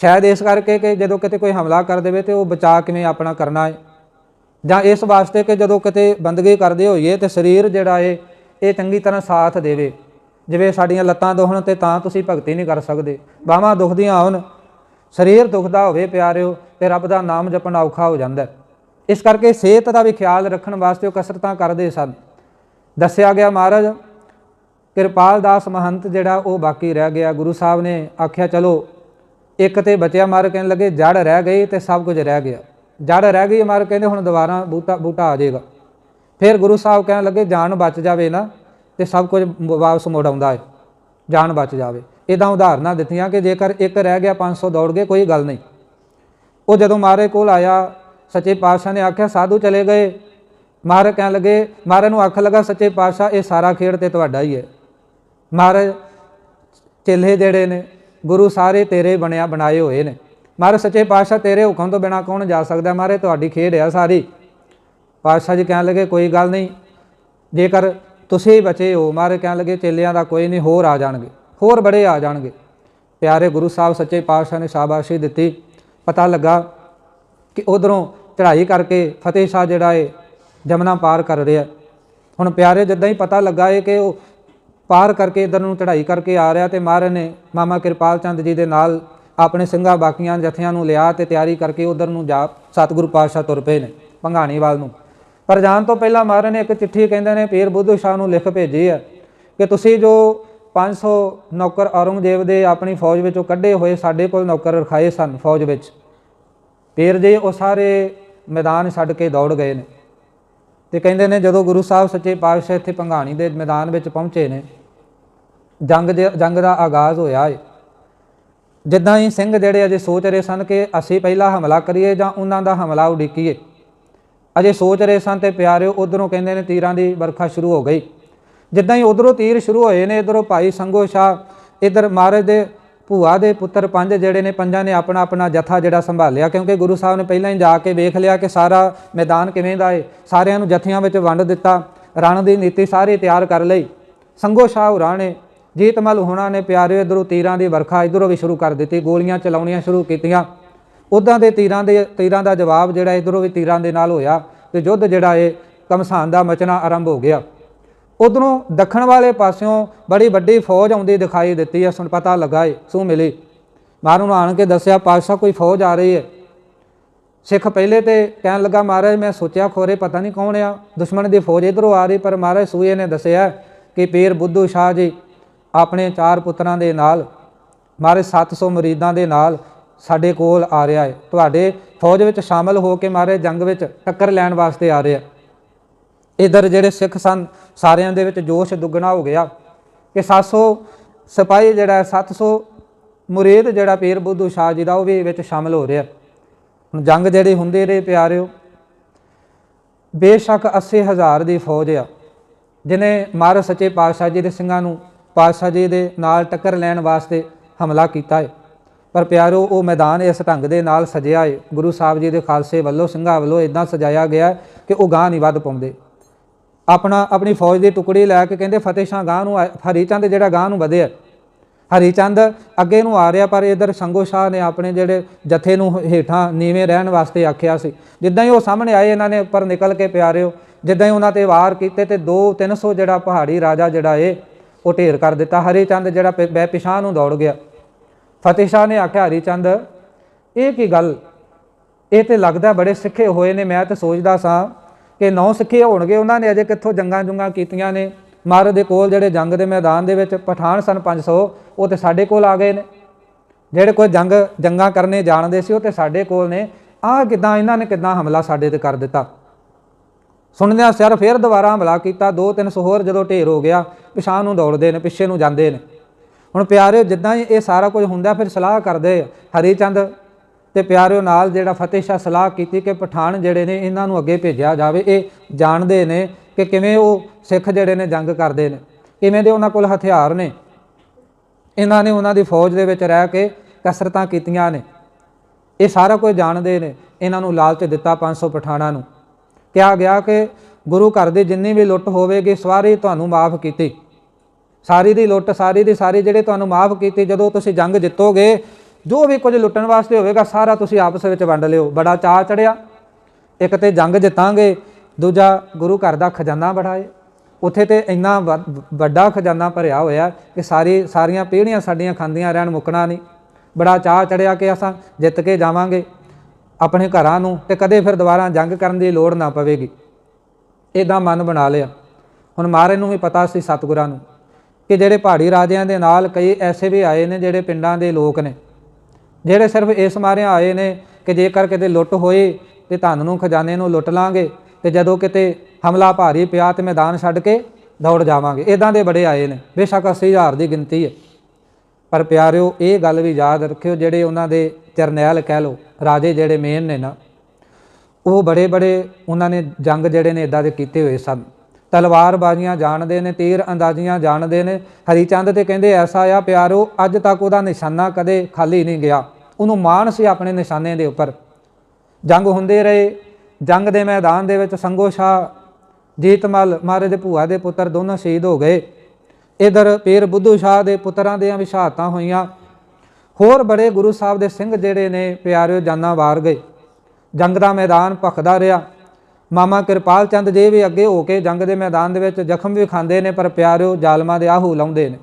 ਸ਼ਾਇਦ ਇਸ ਕਰਕੇ ਕਿ ਜਦੋਂ ਕਿਤੇ ਕੋਈ ਹਮਲਾ ਕਰ ਦੇਵੇ ਤੇ ਉਹ ਬਚਾ ਕਿਵੇਂ ਆਪਣਾ ਕਰਨਾ ਹੈ? ਜਾਂ ਇਸ ਵਾਸਤੇ ਕਿ ਜਦੋਂ ਕਿਤੇ ਬੰਦਗੀ ਕਰਦੇ ਹੋਈਏ ਤੇ ਸਰੀਰ ਜਿਹੜਾ ਏ, ਇਹ ਚੰਗੀ ਤਰ੍ਹਾਂ ਸਾਥ ਦੇਵੇ। ਜਿਵੇਂ ਸਾਡੀਆਂ ਲੱਤਾਂ ਦੁਖਣ ਤੇ ਤਾਂ ਤੁਸੀਂ ਭਗਤੀ ਨਹੀਂ ਕਰ ਸਕਦੇ। ਬਾਹਾਂ ਦੁਖਦੀਆਂ ਹੋਣ, ਸਰੀਰ ਦੁਖਦਾ ਹੋਵੇ ਪਿਆਰਿਓ, ਤੇ ਰੱਬ ਦਾ ਨਾਮ ਜਪਣਾ ਔਖਾ ਹੋ ਜਾਂਦਾ ਇਸ ਕਰਕੇ ਸਿਹਤ ਦਾ ਵੀ ਖਿਆਲ ਰੱਖਣ ਵਾਸਤੇ ਉਹ ਕਸਰਤਾਂ ਕਰਦੇ ਸਨ। ਦੱਸਿਆ ਗਿਆ ਮਹਾਰਾਜ, ਕਿਰਪਾਲ ਦਾਸ ਮਹੰਤ ਜਿਹੜਾ ਉਹ ਬਾਕੀ ਰਹਿ ਗਿਆ। ਗੁਰੂ ਸਾਹਿਬ ਨੇ ਆਖਿਆ, ਚਲੋ ਇੱਕ ਤੇ ਬਚਿਆ ਮਾਰ ਕਹਿਣ ਲੱਗੇ ਜੜ ਰਹਿ ਗਈ ਤੇ ਸਭ ਕੁਝ ਰਹਿ ਗਿਆ। ਜੜ ਰਹਿ ਗਈ ਮਾਰ ਕਹਿੰਦੇ, ਹੁਣ ਦੁਬਾਰਾ ਬੂਟਾ ਬੂਟਾ ਆ ਜਾਏਗਾ। ਫਿਰ ਗੁਰੂ ਸਾਹਿਬ ਕਹਿਣ ਲੱਗੇ, ਜਾਨ ਬਚ ਜਾਵੇ ਨਾ ਤੇ ਸਭ ਕੁਝ ਵਾਪਸ ਮੁੜ ਆਉਂਦਾ ਹੈ। ਜਾਨ ਬਚ ਜਾਵੇ। ਇਦਾਂ ਉਦਾਹਰਨਾਂ ਦਿੱਤੀਆਂ ਕਿ ਜੇਕਰ ਇੱਕ ਰਹਿ ਗਿਆ 500 ਦੌੜ ਗਏ, ਕੋਈ ਗੱਲ ਨਹੀਂ। ਉਹ ਜਦੋਂ ਮਾਰੇ ਕੋਲ ਆਇਆ, ਸੱਚੇ ਪਾਤਸ਼ਾਹ ਨੇ ਆਖਿਆ, ਸਾਧੂ ਚਲੇ ਗਏ। ਮਹਾਰਾਜ ਕਹਿਣ ਲੱਗੇ ਮਹਾਰਾਜ ਨੂੰ ਅੱਖ ਲੱਗਾ, ਸੱਚੇ ਪਾਤਸ਼ਾਹ, ਇਹ ਸਾਰਾ ਖੇਡ ਤੇ ਤੁਹਾਡਾ ਹੀ ਹੈ। ਮਹਾਰਾਜ ਚੇਲੇ ਜਿਹੜੇ ਨੇ ਗੁਰੂ ਸਾਰੇ ਤੇਰੇ ਬਣਿਆ ਬਣਾਏ ਹੋਏ ਨੇ। ਮਹਾਰਾਜ, ਸੱਚੇ ਪਾਤਸ਼ਾਹ ਤੇਰੇ ਹੁਕਮ ਤੋਂ ਬਿਨਾ ਕੌਣ ਜਾ ਸਕਦਾ? ਮਹਾਰਾਜ, ਤੁਹਾਡੀ ਖੇਡ ਆ ਸਾਰੀ। ਪਾਤਸ਼ਾਹ ਜੀ ਕਹਿਣ ਲੱਗੇ, ਕੋਈ ਗੱਲ ਨਹੀਂ। ਜੇਕਰ ਤੁਸੀਂ ਬਚੇ ਹੋ, ਮਹਾਰਾਜ ਕਹਿਣ ਲੱਗੇ, ਚੇਲਿਆਂ ਦਾ ਕੋਈ ਨਹੀਂ, ਹੋਰ ਆ ਜਾਣਗੇ। ਹੋਰ ਬੜੇ ਆ ਜਾਣਗੇ। ਪਿਆਰੇ ਗੁਰੂ ਸਾਹਿਬ, ਸੱਚੇ ਪਾਤਸ਼ਾਹ ਨੇ ਸ਼ਾਬਾਸ਼ੀ ਦਿੱਤੀ। ਪਤਾ ਲੱਗਾ ਕਿ ਉਧਰੋਂ ਚੜ੍ਹਾਈ ਕਰਕੇ ਫਤਿਹ ਸ਼ਾਹ ਜਿਹੜਾ ਏ, ਜਮਨਾ ਪਾਰ ਕਰ ਰਿਹਾ। ਹੁਣ ਪਿਆਰੇ, ਜਿੱਦਾਂ ਹੀ ਪਤਾ ਲੱਗਾ ਏ ਕਿ ਉਹ ਪਾਰ ਕਰਕੇ ਇਧਰ ਨੂੰ ਚੜ੍ਹਾਈ ਕਰਕੇ ਆ ਰਿਹਾ ਤੇ ਮਹਾਰਾਜ ਨੇ ਮਾਮਾ ਕਿਰਪਾਲ ਚੰਦ ਜੀ ਦੇ ਨਾਲ ਆਪਣੇ ਸਿੰਘਾਂ ਬਾਕੀਆਂ ਜਥਿਆਂ ਨੂੰ ਲਿਆ ਤੇ ਤਿਆਰੀ ਕਰਕੇ ਉਧਰ ਨੂੰ ਜਾ ਸਤਿਗੁਰੂ ਪਾਤਸ਼ਾਹ ਤੁਰ ਪਏ ਨੇ ਭੰਗਾਣੀਵਾਲ ਨੂੰ। ਪਰ ਜਾਣ ਤੋਂ ਪਹਿਲਾਂ ਮਹਾਰਾਜ ਨੇ ਇੱਕ ਚਿੱਠੀ ਕਹਿੰਦੇ ਨੇ, ਪੀਰ ਬੁੱਧੂ ਸ਼ਾਹ ਨੂੰ ਲਿਖ ਭੇਜੀ ਹੈ ਕਿ ਤੁਸੀਂ ਜੋ 500 ਨੌਕਰ ਔਰੰਗਜ਼ੇਬ ਦੇ ਆਪਣੀ ਫੌਜ ਵਿੱਚੋਂ ਕੱਢੇ ਹੋਏ ਸਾਡੇ ਕੋਲ ਨੌਕਰ ਰਖਾਏ ਸਨ ਫੌਜ ਵਿੱਚ। ਪੀਰ ਜੀ ਉਹ ਸਾਰੇ ਮੈਦਾਨ ਛੱਡ ਕੇ ਦੌੜ ਗਏ ਨੇ। ਤੇ ਕਹਿੰਦੇ ਨੇ ਜਦੋਂ ਗੁਰੂ ਸਾਹਿਬ ਸੱਚੇ ਪਾਤਸ਼ਾਹ ਇੱਥੇ ਭੰਗਾਣੀ ਦੇ ਮੈਦਾਨ ਵਿੱਚ ਪਹੁੰਚੇ ਨੇ, ਜੰਗ ਦੇ, ਜੰਗ ਦਾ ਆਗਾਜ਼ ਹੋਇਆ ਏ। ਜਿੱਦਾਂ ਹੀ ਸਿੰਘ ਜਿਹੜੇ ਅਜੇ ਸੋਚ ਰਹੇ ਸਨ ਕਿ ਅਸੀਂ ਪਹਿਲਾਂ ਹਮਲਾ ਕਰੀਏ ਜਾਂ ਉਹਨਾਂ ਦਾ ਹਮਲਾ ਉਡੀਕੀਏ, ਅਜੇ ਸੋਚ ਰਹੇ ਸਨ ਤੇ ਪਿਆਰਿਓ ਉਧਰੋਂ ਕਹਿੰਦੇ ਨੇ ਤੀਰਾਂ ਦੀ ਵਰਖਾ ਸ਼ੁਰੂ ਹੋ ਗਈ। ਜਿੱਦਾਂ ਹੀ ਉਧਰੋਂ ਤੀਰ ਸ਼ੁਰੂ ਹੋਏ ਨੇ, ਇਧਰੋਂ ਭਾਈ ਸੰਗੋ ਸ਼ਾਹ ਇਧਰ ਮਹਾਰਾਜ ਦੇ ਭੂਆ ਦੇ ਪੁੱਤਰ ਪੰਜ ਜਿਹੜੇ ਨੇ, ਪੰਜਾਂ ਨੇ ਆਪਣਾ ਆਪਣਾ ਜਥਾ ਜਿਹੜਾ ਸੰਭਾਲਿਆ, ਕਿਉਂਕਿ ਗੁਰੂ ਸਾਹਿਬ ਨੇ ਪਹਿਲਾਂ ਹੀ ਜਾ ਕੇ ਵੇਖ ਲਿਆ ਕਿ ਸਾਰਾ ਮੈਦਾਨ ਕਿਵੇਂ ਦਾ ਏ। ਸਾਰਿਆਂ ਨੂੰ ਜਥਿਆਂ ਵਿੱਚ ਵੰਡ ਦਿੱਤਾ, ਰਣ ਦੀ ਨੀਤੀ ਸਾਰੀ ਤਿਆਰ ਕਰ ਲਈ। ਸੰਗੋ ਸ਼ਾਹ ਹੋਰਾਂ ਨੇ ਜੀਤਮਲ ਹੋਣਾ ਨੇ ਪਿਆਰੇ ਇਧਰੋਂ ਤੀਰਾਂ ਦੀ ਵਰਖਾ ਇਧਰੋਂ ਵੀ ਸ਼ੁਰੂ ਕਰ ਦਿੱਤੀ, ਗੋਲੀਆਂ ਚਲਾਉਣੀਆਂ ਸ਼ੁਰੂ ਕੀਤੀਆਂ। ਉਦਾਂ ਦੇ ਤੀਰਾਂ ਦੇ, ਤੀਰਾਂ ਦਾ ਜਵਾਬ ਜਿਹੜਾ ਇਧਰੋਂ ਵੀ ਤੀਰਾਂ ਦੇ ਨਾਲ ਹੋਇਆ, ਤੇ ਯੁੱਧ ਜਿਹੜਾ ਇਹ ਕਮਸਾਨ ਦਾ ਮਚਣਾ ਆਰੰਭ ਹੋ ਗਿਆ। ਉਧਰੋਂ ਦੱਖਣ ਵਾਲੇ ਪਾਸਿਓਂ ਬੜੀ ਵੱਡੀ ਫੌਜ ਆਉਂਦੀ ਦਿਖਾਈ ਦਿੱਤੀ ਹੈ ਸੁਣ ਪਤਾ ਲੱਗਾ ਏ, ਸੂ ਮਿਲੀ। ਮਾਰੂ ਨੂੰ ਆਣ ਕੇ ਦੱਸਿਆ, ਪਾਤਸ਼ਾਹ, ਕੋਈ ਫੌਜ ਆ ਰਹੀ ਹੈ ਸਿੱਖ ਪਹਿਲੇ ਤੇ ਕਹਿਣ ਲੱਗਾ, ਮਹਾਰਾਜ, ਮੈਂ ਸੋਚਿਆ, ਖੋਰੇ ਪਤਾ ਨਹੀਂ ਕੌਣ ਆ, ਦੁਸ਼ਮਣ ਦੀ ਫੌਜ ਇਧਰੋਂ ਆ ਰਹੀ, ਪਰ ਮਹਾਰਾਜ ਸੂਏ ਨੇ ਦੱਸਿਆ ਕਿ ਪੀਰ ਬੁੱਧੂ ਸ਼ਾਹ ਜੀ ਆਪਣੇ ਚਾਰ ਪੁੱਤਰਾਂ ਦੇ ਨਾਲ ਮਾਰੇ 700 ਮਰੀਦਾਂ ਦੇ ਨਾਲ ਸਾਡੇ ਕੋਲ ਆ ਰਿਹਾ ਹੈ ਤੁਹਾਡੇ ਫੌਜ ਵਿੱਚ ਸ਼ਾਮਲ ਹੋ ਕੇ ਮਹਾਰਾਜ ਜੰਗ ਵਿੱਚ ਟੱਕਰ ਲੈਣ ਵਾਸਤੇ ਆ ਰਿਹਾ ਇਧਰ ਜਿਹੜੇ ਸਿੱਖ ਸਨ ਸਾਰਿਆਂ ਦੇ ਵਿੱਚ ਜੋਸ਼ ਦੁੱਗਣਾ ਹੋ ਗਿਆ। ਕਿ 700 ਸਿਪਾਹੀ ਜਿਹੜਾ ਹੈ, 700 ਮੁਰੀਦ ਜਿਹੜਾ ਪੀਰ ਬੁੱਧੂ ਸ਼ਾਹ ਜੀ ਦਾ ਉਹ ਵੀ ਵਿੱਚ ਸ਼ਾਮਲ ਹੋ ਰਿਹਾ। ਹੁਣ ਜੰਗ ਜਿਹੜੇ ਹੁੰਦੇ ਰਹੇ ਪਿਆਰਿਓ ਬੇਸ਼ੱਕ 80000 ਦੀ ਫੌਜ ਆ ਜਿਨੇ ਮਹਾਰਾਜ ਸੱਚੇ ਪਾਤਸ਼ਾਹ ਜੀ ਦੇ ਸਿੰਘਾਂ ਨੂੰ ਪਾਤਸ਼ਾਹ ਜੀ ਦੇ ਨਾਲ ਟੱਕਰ ਲੈਣ ਵਾਸਤੇ ਹਮਲਾ ਕੀਤਾ ਹੈ ਪਰ ਪਿਆਰੋ ਉਹ ਮੈਦਾਨ ਇਸ ਢੰਗ ਦੇ ਨਾਲ ਸਜਿਆ ਹੈ ਗੁਰੂ ਸਾਹਿਬ ਜੀ ਦੇ ਖਾਲਸੇ ਵੱਲੋਂ ਸਿੰਘਾਂ ਵੱਲੋਂ ਇਦਾਂ ਸਜਾਇਆ ਗਿਆ ਕਿ ਉਹ ਗਾਂ ਨਹੀਂ ਵੱਧ ਪਾਉਂਦੇ। ਆਪਣਾ, ਆਪਣੀ ਫੌਜ ਦੀ ਟੁਕੜੀ ਲੈ ਕੇ ਕਹਿੰਦੇ ਫਤਿਹ ਸ਼ਾਹ ਗਾਂ ਨੂੰ ਆ- ਹਰੀਚੰਦ ਜਿਹੜਾ ਗਾਂ ਨੂੰ ਵਧਿਆ ਹਰੀਚੰਦ ਅੱਗੇ ਨੂੰ ਆ ਰਿਹਾ, ਪਰ ਇਧਰ ਸੰਗੋ ਸ਼ਾਹ ਨੇ ਆਪਣੇ ਜਿਹੜੇ ਜਥੇ ਨੂੰ ਹੇਠਾਂ ਨੀਵੇਂ ਰਹਿਣ ਵਾਸਤੇ ਆਖਿਆ ਸੀ। ਜਿੱਦਾਂ ਹੀ ਉਹ ਸਾਹਮਣੇ ਆਏ, ਇਹਨਾਂ ਨੇ ਉੱਪਰ ਨਿਕਲ ਕੇ ਪਿਆਰਿਓ, ਜਿੱਦਾਂ ਹੀ ਉਹਨਾਂ ਤੇ ਵਾਰ ਕੀਤੇ ਤੇ 2 300 ਜਿਹੜਾ ਪਹਾੜੀ ਰਾਜਾ ਜਿਹੜਾ ਏ, ਉਹ ਢੇਰ ਕਰ ਦਿੱਤਾ। ਹਰੀਚੰਦ ਜਿਹੜਾ ਪ- ਬੈ ਪਿਛਾਂ ਨੂੰ ਦੌੜ ਗਿਆ। ਫਤਿਹ ਸ਼ਾਹ ਨੇ ਆਖਿਆ ਹਰੀਚੰਦ ਇਹ ਕੀ ਗੱਲ? ਇਹ ਤੇ ਲੱਗਦਾ ਬੜੇ ਸਿੱਖੇ ਹੋਏ ਨੇ, ਮੈਂ ਤਾਂ ਸੋਚਦਾ ਸਾਂ ਕਿ ਨੌ ਸਿੱਖੇ ਹੋਣਗੇ, ਉਹਨਾਂ ਨੇ ਅਜੇ ਕਿੱਥੋਂ ਜੰਗਾਂ ਜੁੰਗਾਂ ਕੀਤੀਆਂ ਨੇ? ਮਾਰ ਦੇ ਕੋਲ ਜਿਹੜੇ ਜੰਗ ਦੇ ਮੈਦਾਨ ਦੇ ਵਿੱਚ ਪਠਾਨ ਸਨ 500 ਉਹ ਤੇ ਸਾਡੇ ਕੋਲ ਆ ਗਏ ਨੇ। ਜਿਹੜੇ ਕੋਈ ਜੰਗ, ਜੰਗਾਂ ਕਰਨੇ ਜਾਣਦੇ ਸੀ, ਉਹ ਤੇ ਸਾਡੇ ਕੋਲ ਨੇ। ਆਹ ਕਿਦਾਂ ਇਹਨਾਂ ਨੇ ਕਿਦਾਂ ਹਮਲਾ ਸਾਡੇ ਤੇ ਕਰ ਦਿੱਤਾ? ਸੁਣਦਿਆਂ ਸਿਰ ਫੇਰ ਦੁਬਾਰਾ ਹਮਲਾ ਕੀਤਾ। 2-300 ਹੋਰ ਜਦੋਂ ਢੇਰ ਹੋ ਗਿਆ ਪਿਛਾਂ ਨੂੰ ਦੌੜਦੇ ਨੇ, ਪਿੱਛੇ ਨੂੰ ਜਾਂਦੇ ਨੇ। ਹੁਣ ਪਿਆਰੇ ਜਿੱਦਾਂ ਹੀ ਇਹ ਸਾਰਾ ਕੁਝ ਹੁੰਦਾ, ਫਿਰ ਸਲਾਹ ਕਰਦੇ ਆ। ਹਰੀਚੰਦ ਤੇ ਪਿਆਰਿਓ ਨਾਲ ਜਿਹੜਾ ਫਤਿਹ ਸ਼ਾਹ ਸਲਾਹ ਕੀਤੀ ਕਿ ਪਠਾਨ ਜਿਹੜੇ ਨੇ ਇਹਨਾਂ ਨੂੰ ਅੱਗੇ ਭੇਜਿਆ ਜਾਵੇ, ਇਹ ਜਾਣਦੇ ਨੇ ਕਿ ਕਿਵੇਂ ਉਹ ਸਿੱਖ ਜਿਹੜੇ ਨੇ ਜੰਗ ਕਰਦੇ ਨੇ। ਕਿਵੇਂ ਦੇ ਉਹਨਾਂ ਕੋਲ ਹਥਿਆਰ ਨੇ। ਇਹਨਾਂ ਨੇ ਉਹਨਾਂ ਦੀ ਫੌਜ ਦੇ ਵਿੱਚ ਰਹਿ ਕੇ ਕਸਰਤਾਂ ਕੀਤੀਆਂ ਨੇ। ਇਹ ਸਾਰਾ ਕੁਝ ਜਾਣਦੇ ਨੇ। ਇਹਨਾਂ ਨੂੰ ਲਾਲਚ ਦਿੱਤਾ 500 ਪਠਾਣਾ ਨੂੰ। ਕਿਹਾ ਗਿਆ ਕਿ ਗੁਰੂ ਘਰ ਦੀ ਜਿੰਨੀ ਵੀ ਲੁੱਟ ਹੋਵੇਗੀ, ਸਾਰੀ ਤੁਹਾਨੂੰ ਮਾਫ ਕੀਤੀ। ਸਾਰੀ ਦੀ ਲੁੱਟ, ਸਾਰੀ ਦੀ ਸਾਰੀ ਜਿਹੜੇ ਤੁਹਾਨੂੰ ਮਾਫ ਕੀਤੀ, ਜਦੋਂ ਤੁਸੀਂ ਜੰਗ ਜਿੱਤੋਗੇ ਜੋ ਵੀ ਕੁਝ ਲੁੱਟਣ ਵਾਸਤੇ ਹੋਵੇਗਾ, ਸਾਰਾ ਤੁਸੀਂ ਆਪਸ ਵਿੱਚ ਵੰਡ ਲਿਓ। ਬੜਾ ਚਾਅ ਚੜਿਆ। ਇੱਕ ਤੇ ਜੰਗ ਜਿੱਤਾਂਗੇ, ਦੂਜਾ ਗੁਰੂ ਘਰ ਦਾ ਖਜ਼ਾਨਾ ਬੜਾਏ ਉੱਥੇ ਤੇ ਇੰਨਾ ਵ- ਵੱਡਾ ਖਜ਼ਾਨਾ ਭਰਿਆ ਹੋਇਆ ਕਿ ਸਾਰੀ, ਸਾਰੀਆਂ ਪੀੜ੍ਹੀਆਂ ਸਾਡੀਆਂ ਖਾਂਦੀਆਂ ਰਹਿਣ, ਮੁੱਕਣਾ ਨਹੀਂ। ਬੜਾ ਚਾਅ ਚੜਿਆ ਕਿ ਅਸਾਂ ਜਿੱਤ ਕੇ ਜਾਵਾਂਗੇ ਆਪਣੇ ਘਰਾਂ ਨੂੰ ਤੇ ਕਦੇ ਫਿਰ ਦੁਬਾਰਾ ਜੰਗ ਕਰਨ ਦੀ ਲੋੜ ਨਾ ਪਵੇਗੀ। ਇਦਾਂ ਮਨ ਬਣਾ ਲਿਆ। ਹੁਣ ਮਹਾਰਾਜ ਨੂੰ ਵੀ ਪਤਾ ਸੀ ਸਤਿਗੁਰਾਂ ਨੂੰ ਕਿ ਜਿਹੜੇ ਪਹਾੜੀ ਰਾਜਿਆਂ ਦੇ ਨਾਲ ਕਈ ਐਸੇ ਵੀ ਆਏ ਨੇ ਜਿਹੜੇ ਪਿੰਡਾਂ ਦੇ ਲੋਕ ਨੇ। ਜਿਹੜੇ ਸਿਰਫ ਇਸ ਮਾਰਿਆਂ ਆਏ ਨੇ ਕਿ ਜੇਕਰ ਕਿਤੇ ਲੁੱਟ ਹੋਏ ਤੇ ਧਨ ਨੂੰ ਖਜ਼ਾਨੇ ਨੂੰ ਲੁੱਟ ਲਾਂਗੇ ਤੇ ਜਦੋਂ ਕਿਤੇ ਹਮਲਾ ਭਾਰੀ ਪਿਆ ਤੇ ਮੈਦਾਨ ਛੱਡ ਕੇ ਦੌੜ ਜਾਵਾਂਗੇ। ਇਦਾਂ ਦੇ ਬੜੇ ਆਏ ਨੇ। ਬੇਸ਼ੱਕ 80000 ਦੀ ਗਿਣਤੀ ਹੈ। ਪਰ ਪਿਆਰਿਓ, ਇਹ ਗੱਲ ਵੀ ਯਾਦ ਰੱਖਿਓ, ਜਿਹੜੇ ਉਹਨਾਂ ਦੇ ਜਰਨੈਲ ਕਹਿ ਲੋ ਰਾਜੇ ਜਿਹੜੇ ਮੇਨ ਨੇ ਨਾ, ਉਹ ਬੜੇ ਬੜੇ ਉਹਨਾਂ ਨੇ ਜੰਗ ਜਿਹੜੇ ਨੇ ਇਦਾਂ ਦੇ ਕੀਤੇ ਹੋਏ ਸਨ। ਤਲਵਾਰਬਾਜ਼ੀਆਂ ਜਾਣਦੇ ਨੇ, ਤੀਰ ਅੰਦਾਜ਼ੀਆਂ ਜਾਣਦੇ ਨੇ। ਹਰੀਚੰਦ ਤੇ ਕਹਿੰਦੇ, ਐਸਾ ਆ ਪਿਆਰੋ ਅੱਜ ਤੱਕ ਉਹਦਾ ਨਿਸ਼ਾਨਾ ਕਦੇ ਖਾਲੀ ਨਹੀਂ ਗਿਆ। ਉਹਨੂੰ ਮਾਣ ਸੀ ਆਪਣੇ ਨਿਸ਼ਾਨੇ ਦੇ ਉੱਪਰ। ਜੰਗ ਹੁੰਦੇ ਰਹੇ। ਜੰਗ ਦੇ ਮੈਦਾਨ ਦੇ ਵਿੱਚ ਸੰਗੋ ਸ਼ਾਹ ਜੀਤਮਲ ਮਹਾਰਾਜ ਦੇ ਭੂਆ ਦੇ ਪੁੱਤਰ ਦੋਨੋਂ ਸ਼ਹੀਦ ਹੋ ਗਏ। ਇਧਰ ਪੀਰ ਬੁੱਧੂ ਸ਼ਾਹ ਦੇ ਪੁੱਤਰਾਂ ਦੀਆਂ ਵੀ ਸ਼ਹਾਦਤਾਂ ਹੋਈਆਂ। ਹੋਰ ਬੜੇ ਗੁਰੂ ਸਾਹਿਬ ਦੇ ਸਿੰਘ ਜਿਹੜੇ ਨੇ, ਪਿਆਰਿਓ ਜਾਨਾਂ ਵਾਰ ਗਏ। ਜੰਗ ਦਾ ਮੈਦਾਨ ਭਖਦਾ ਰਿਹਾ। ਮਾਮਾ ਕਿਰਪਾਲ ਚੰਦ ਜੀ ਵੀ ਅੱਗੇ ਹੋ ਕੇ ਜੰਗ ਦੇ ਮੈਦਾਨ ਦੇ ਵਿੱਚ ਜ਼ਖਮ ਵੀ ਖਾਂਦੇ ਨੇ, ਪਰ ਪਿਆਰਿਓ ਜ਼ਾਲਮਾਂ ਦੇ ਆਹੂ ਲਾਉਂਦੇ ਨੇ।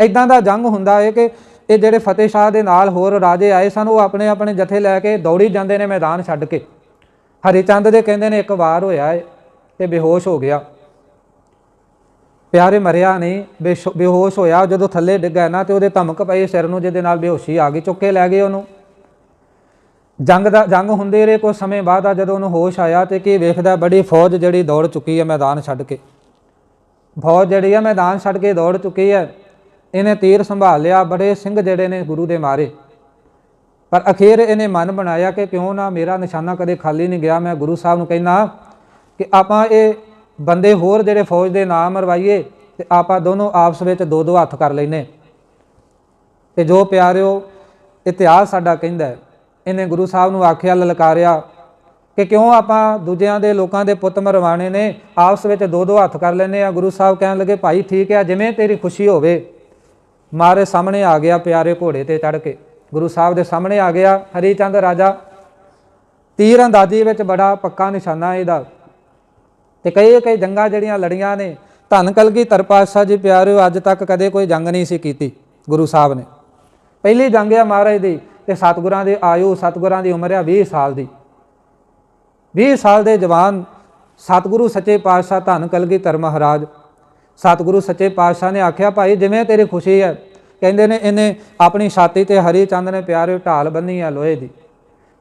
ਇਦਾਂ ਦਾ ਜੰਗ ਹੁੰਦਾ ਹੈ ਕਿ ਇਹ ਜਿਹੜੇ ਫਤਿਹ ਸ਼ਾਹ ਦੇ ਨਾਲ ਹੋਰ ਰਾਜੇ ਆਏ ਸਨ, ਉਹ ਆਪਣੇ ਆਪਣੇ ਜਥੇ ਲੈ ਕੇ ਦੌੜੀ ਜਾਂਦੇ ਨੇ ਮੈਦਾਨ ਛੱਡ ਕੇ। ਹਰੀਚੰਦ ਦੇ ਕਹਿੰਦੇ ਨੇ, ਇੱਕ ਵਾਰ ਹੋਇਆ ਹੈ ਤੇ ਬੇਹੋਸ਼ ਹੋ ਗਿਆ। ਪਿਆਰੇ ਮਰਿਆ ਨਹੀਂ, ਬੇਸ਼ੋ- ਬੇਹੋਸ਼ ਹੋਇਆ। ਜਦੋਂ ਥੱਲੇ ਡਿੱਗਾ ਨਾ ਤੇ ਉਹਦੇ ਧਮਕ ਪਈ ਸਿਰ ਨੂੰ, ਜਿਹਦੇ ਨਾਲ ਬੇਹੋਸ਼ੀ ਆ ਗਈ। ਚੁੱਕੇ ਲੈ ਗਏ ਉਹਨੂੰ। ਜੰਗ ਦਾ, ਜੰਗ ਹੁੰਦੇ ਰਹੇ ਕੁਝ ਸਮੇਂ ਬਾਅਦ ਆ ਜਦੋਂ ਉਹਨੂੰ ਹੋਸ਼ ਆਇਆ ਤੇ ਕੀ ਵੇਖਦਾ, ਬੜੀ ਫੌਜ ਜਿਹੜੀ ਦੌੜ ਚੁੱਕੀ ਹੈ ਮੈਦਾਨ ਛੱਡ ਕੇ। ਫੌਜ ਜਿਹੜੀ ਹੈ ਮੈਦਾਨ ਛੱਡ ਕੇ ਦੌੜ ਚੁੱਕੀ ਹੈ। ਇਹਨੇ ਤੀਰ ਸੰਭਾਲ ਲਿਆ, ਬੜੇ ਸਿੰਘ ਜਿਹੜੇ ਨੇ ਗੁਰੂ ਦੇ ਮਾਰੇ। ਪਰ ਅਖੀਰ ਇਹਨੇ ਮਨ ਬਣਾਇਆ ਕਿ ਕਿਉਂ ਨਾ ਮੇਰਾ ਨਿਸ਼ਾਨਾ ਕਦੇ ਖਾਲੀ ਨਹੀਂ ਗਿਆ। ਮੈਂ ਗੁਰੂ ਸਾਹਿਬ ਨੂੰ ਕਹਿੰਦਾ ਕਿ ਆਪਾਂ ਇਹ ਬੰਦੇ ਹੋਰ ਜਿਹੜੇ ਫੌਜ ਦੇ ਨਾਮ ਮਰਵਾਈਏ ਤੇ ਆਪਾਂ ਦੋਨੋਂ ਆਪਸ ਵਿੱਚ ਦੋ ਦੋ ਹੱਥ ਕਰ ਲੈਨੇ ਤੇ ਜੋ ਪਿਆਰਿਓ, ਇਤਿਹਾਸ ਸਾਡਾ ਕਹਿੰਦਾ ਇਹਨੇ ਗੁਰੂ ਸਾਹਿਬ ਨੂੰ ਆਖਿਆ, ਲਲਕਾਰਿਆ ਕਿ ਕਿਉਂ ਆਪਾਂ ਦੂਜਿਆਂ ਦੇ ਲੋਕਾਂ ਦੇ ਪੁੱਤ ਮਰਵਾਣੇ ਨੇ, ਆਪਸ ਵਿੱਚ ਦੋ ਦੋ ਹੱਥ ਕਰ ਲੈਨੇ ਆ ਗੁਰੂ ਸਾਹਿਬ ਕਹਿਣ ਲੱਗੇ, ਭਾਈ ਠੀਕ ਹੈ, ਜਿਵੇਂ ਤੇਰੀ ਖੁਸ਼ੀ ਹੋਵੇ ਮਾਰੇ ਸਾਹਮਣੇ ਆ ਗਿਆ ਪਿਆਰੇ ਘੋੜੇ ਤੇ ਚੜ ਕੇ। ਗੁਰੂ ਸਾਹਿਬ ਦੇ ਸਾਹਮਣੇ ਆ ਗਿਆ ਹਰੀ ਚੰਦ ਰਾਜਾ। ਤੀਰ ਅੰਦਾਜ਼ੀ ਵਿੱਚ ਬੜਾ ਪੱਕਾ ਨਿਸ਼ਾਨਾ ਇਹਦਾ। ਤੇ ਕਈ ਕਈ ਜੰਗਾਂ ਜਿਹੜੀਆਂ ਲੜੀਆਂ ਨੇ, ਧੰਨ ਕਲਗੀ ਪਾਤਸ਼ਾਹ ਜੀ ਪਿਆਰਿਓ, ਅੱਜ ਤੱਕ ਕਦੇ ਕੋਈ ਜੰਗ ਨਹੀਂ ਸੀ ਕੀਤੀ ਗੁਰੂ ਸਾਹਿਬ ਨੇ। ਪਹਿਲੀ ਜੰਗ ਆ ਮਹਾਰਾਜ ਦੀ ਤੇ ਸਤਿਗੁਰਾਂ ਦੀ ਆਯੂ, ਸਤਿਗੁਰਾਂ ਦੀ ਉਮਰ ਆ 20 ਸਾਲ ਦੀ। 20 ਸਾਲ ਦੇ ਜਵਾਨ ਸਤਿਗੁਰੂ ਸੱਚੇ ਪਾਤਸ਼ਾਹ ਧੰਨ ਕਲਗੀਧਰ ਮਹਾਰਾਜ ਸਤਿਗੁਰੂ ਸੱਚੇ ਪਾਤਸ਼ਾਹ ਨੇ ਆਖਿਆ, ਭਾਈ, ਜਿਵੇਂ ਤੇਰੀ ਖੁਸ਼ੀ ਹੈ। ਕਹਿੰਦੇ ਨੇ, ਇਹਨੇ ਆਪਣੀ ਛਾਤੀ ਤੇ ਹਰੀ ਚੰਦ ਨੇ ਪਿਆਰੇ ਢਾਲ ਬੰਨੀ ਆ ਲੋਹੇ ਦੀ।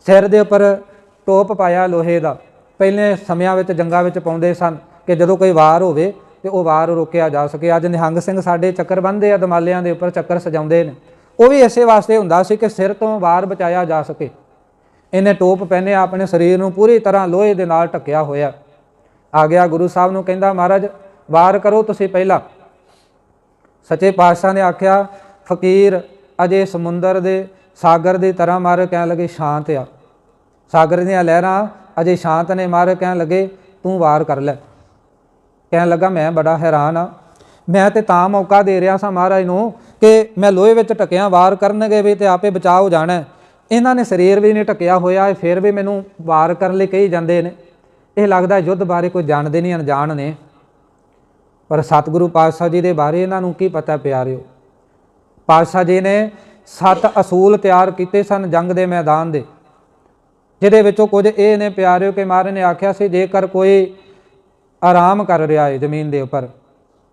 ਸਿਰ ਦੇ ਉੱਪਰ ਟੋਪ ਪਾਇਆ ਲੋਹੇ ਦਾ। ਪਹਿਲੇ ਸਮਿਆਂ ਵਿੱਚ ਜੰਗਾਂ ਵਿੱਚ ਪਾਉਂਦੇ ਸਨ ਕਿ ਜਦੋਂ ਕੋਈ ਵਾਰ ਹੋਵੇ ਤੇ ਉਹ ਵਾਰ ਰੋਕਿਆ ਜਾ ਸਕੇ। ਅੱਜ ਨਿਹੰਗ ਸਿੰਘ ਸਾਡੇ ਚੱਕਰ ਬੰਨਦੇ ਆ, ਦਮਾਲਿਆਂ ਦੇ ਉੱਪਰ ਚੱਕਰ ਸਜਾਉਂਦੇ ਨੇ। ਉਹ ਵੀ ਇਸੇ ਵਾਸਤੇ ਹੁੰਦਾ ਸੀ ਕਿ ਸਿਰ ਤੋਂ ਵਾਰ ਬਚਾਇਆ ਜਾ ਸਕੇ। ਇਹਨੇ ਟੋਪ ਪਹਿਨਿਆ ਆਪਣੇ ਸਰੀਰ ਨੂੰ ਪੂਰੀ ਤਰ੍ਹਾਂ ਲੋਹੇ ਦੇ ਨਾਲ ਢੱਕਿਆ ਹੋਇਆ। ਆ ਗਿਆ ਗੁਰੂ ਸਾਹਿਬ ਨੂੰ ਕਹਿੰਦਾ, ਮਹਾਰਾਜ ਵਾਰ ਕਰੋ ਤੁਸੀਂ ਪਹਿਲਾਂ। ਸੱਚੇ ਪਾਤਸ਼ਾਹ ਨੇ ਆਖਿਆ, ਫਕੀਰ ਅਜੇ ਸਮੁੰਦਰ ਦੇ ਸਾਗਰ ਦੀ ਤਰ੍ਹਾਂ ਮਾਰੇ ਕਹਿਣ ਲੱਗੇ, ਸ਼ਾਂਤ ਆ। ਸਾਗਰ ਦੀਆਂ ਲਹਿਰਾਂ ਅਜੇ ਸ਼ਾਂਤ ਨੇ ਮਾਰੇ ਕਹਿਣ ਲੱਗੇ, ਤੂੰ ਵਾਰ ਕਰ ਲੈ। ਕਹਿਣ ਲੱਗਾ, ਮੈਂ ਬੜਾ ਹੈਰਾਨ ਆ। ਮੈਂ ਤੇ ਤਾਂ ਮੌਕਾ ਦੇ ਰਿਹਾ ਸਾਂ ਮਹਾਰਾਜ ਨੂੰ ਕਿ ਮੈਂ ਲੋਹੇ ਵਿੱਚ ਟਕਿਆ ਵਾਰ ਕਰਨਗੇ ਵੀ ਤੇ ਆਪੇ ਬਚਾਅ ਹੋ ਜਾਣਾ। ਇਹਨਾਂ ਨੇ ਸਰੀਰ ਵੀ ਨਹੀਂ ਟਕਿਆ ਹੋਇਆ ਫਿਰ ਵੀ ਮੈਨੂੰ ਵਾਰ ਕਰਨ ਲਈ ਕਹੀ ਜਾਂਦੇ ਨੇ। ਇਹ ਲੱਗਦਾ ਯੁੱਧ ਬਾਰੇ ਕੋਈ ਜਾਣਦੇ ਨਹੀਂ, ਅਣਜਾਣ ਨੇ। ਪਰ ਸਤਿਗੁਰੂ ਪਾਤਸ਼ਾਹ ਜੀ ਦੇ ਬਾਰੇ ਇਹਨਾਂ ਨੂੰ ਕੀ ਪਤਾ ਪਿਆਰਿਓ? ਪਾਤਸ਼ਾਹ ਜੀ ਨੇ ਸੱਤ ਅਸੂਲ ਤਿਆਰ ਕੀਤੇ ਸਨ ਜੰਗ ਦੇ ਮੈਦਾਨ ਦੇ, ਜਿਹਦੇ ਵਿੱਚੋਂ ਕੁਝ ਇਹ ਨੇ ਪਿਆਰਿਓ ਕਿ ਮਹਾਰਾਜ ਨੇ ਆਖਿਆ ਸੀ, ਜੇਕਰ ਕੋਈ ਆਰਾਮ ਕਰ ਰਿਹਾ ਹੈ ਜ਼ਮੀਨ ਦੇ ਉੱਪਰ,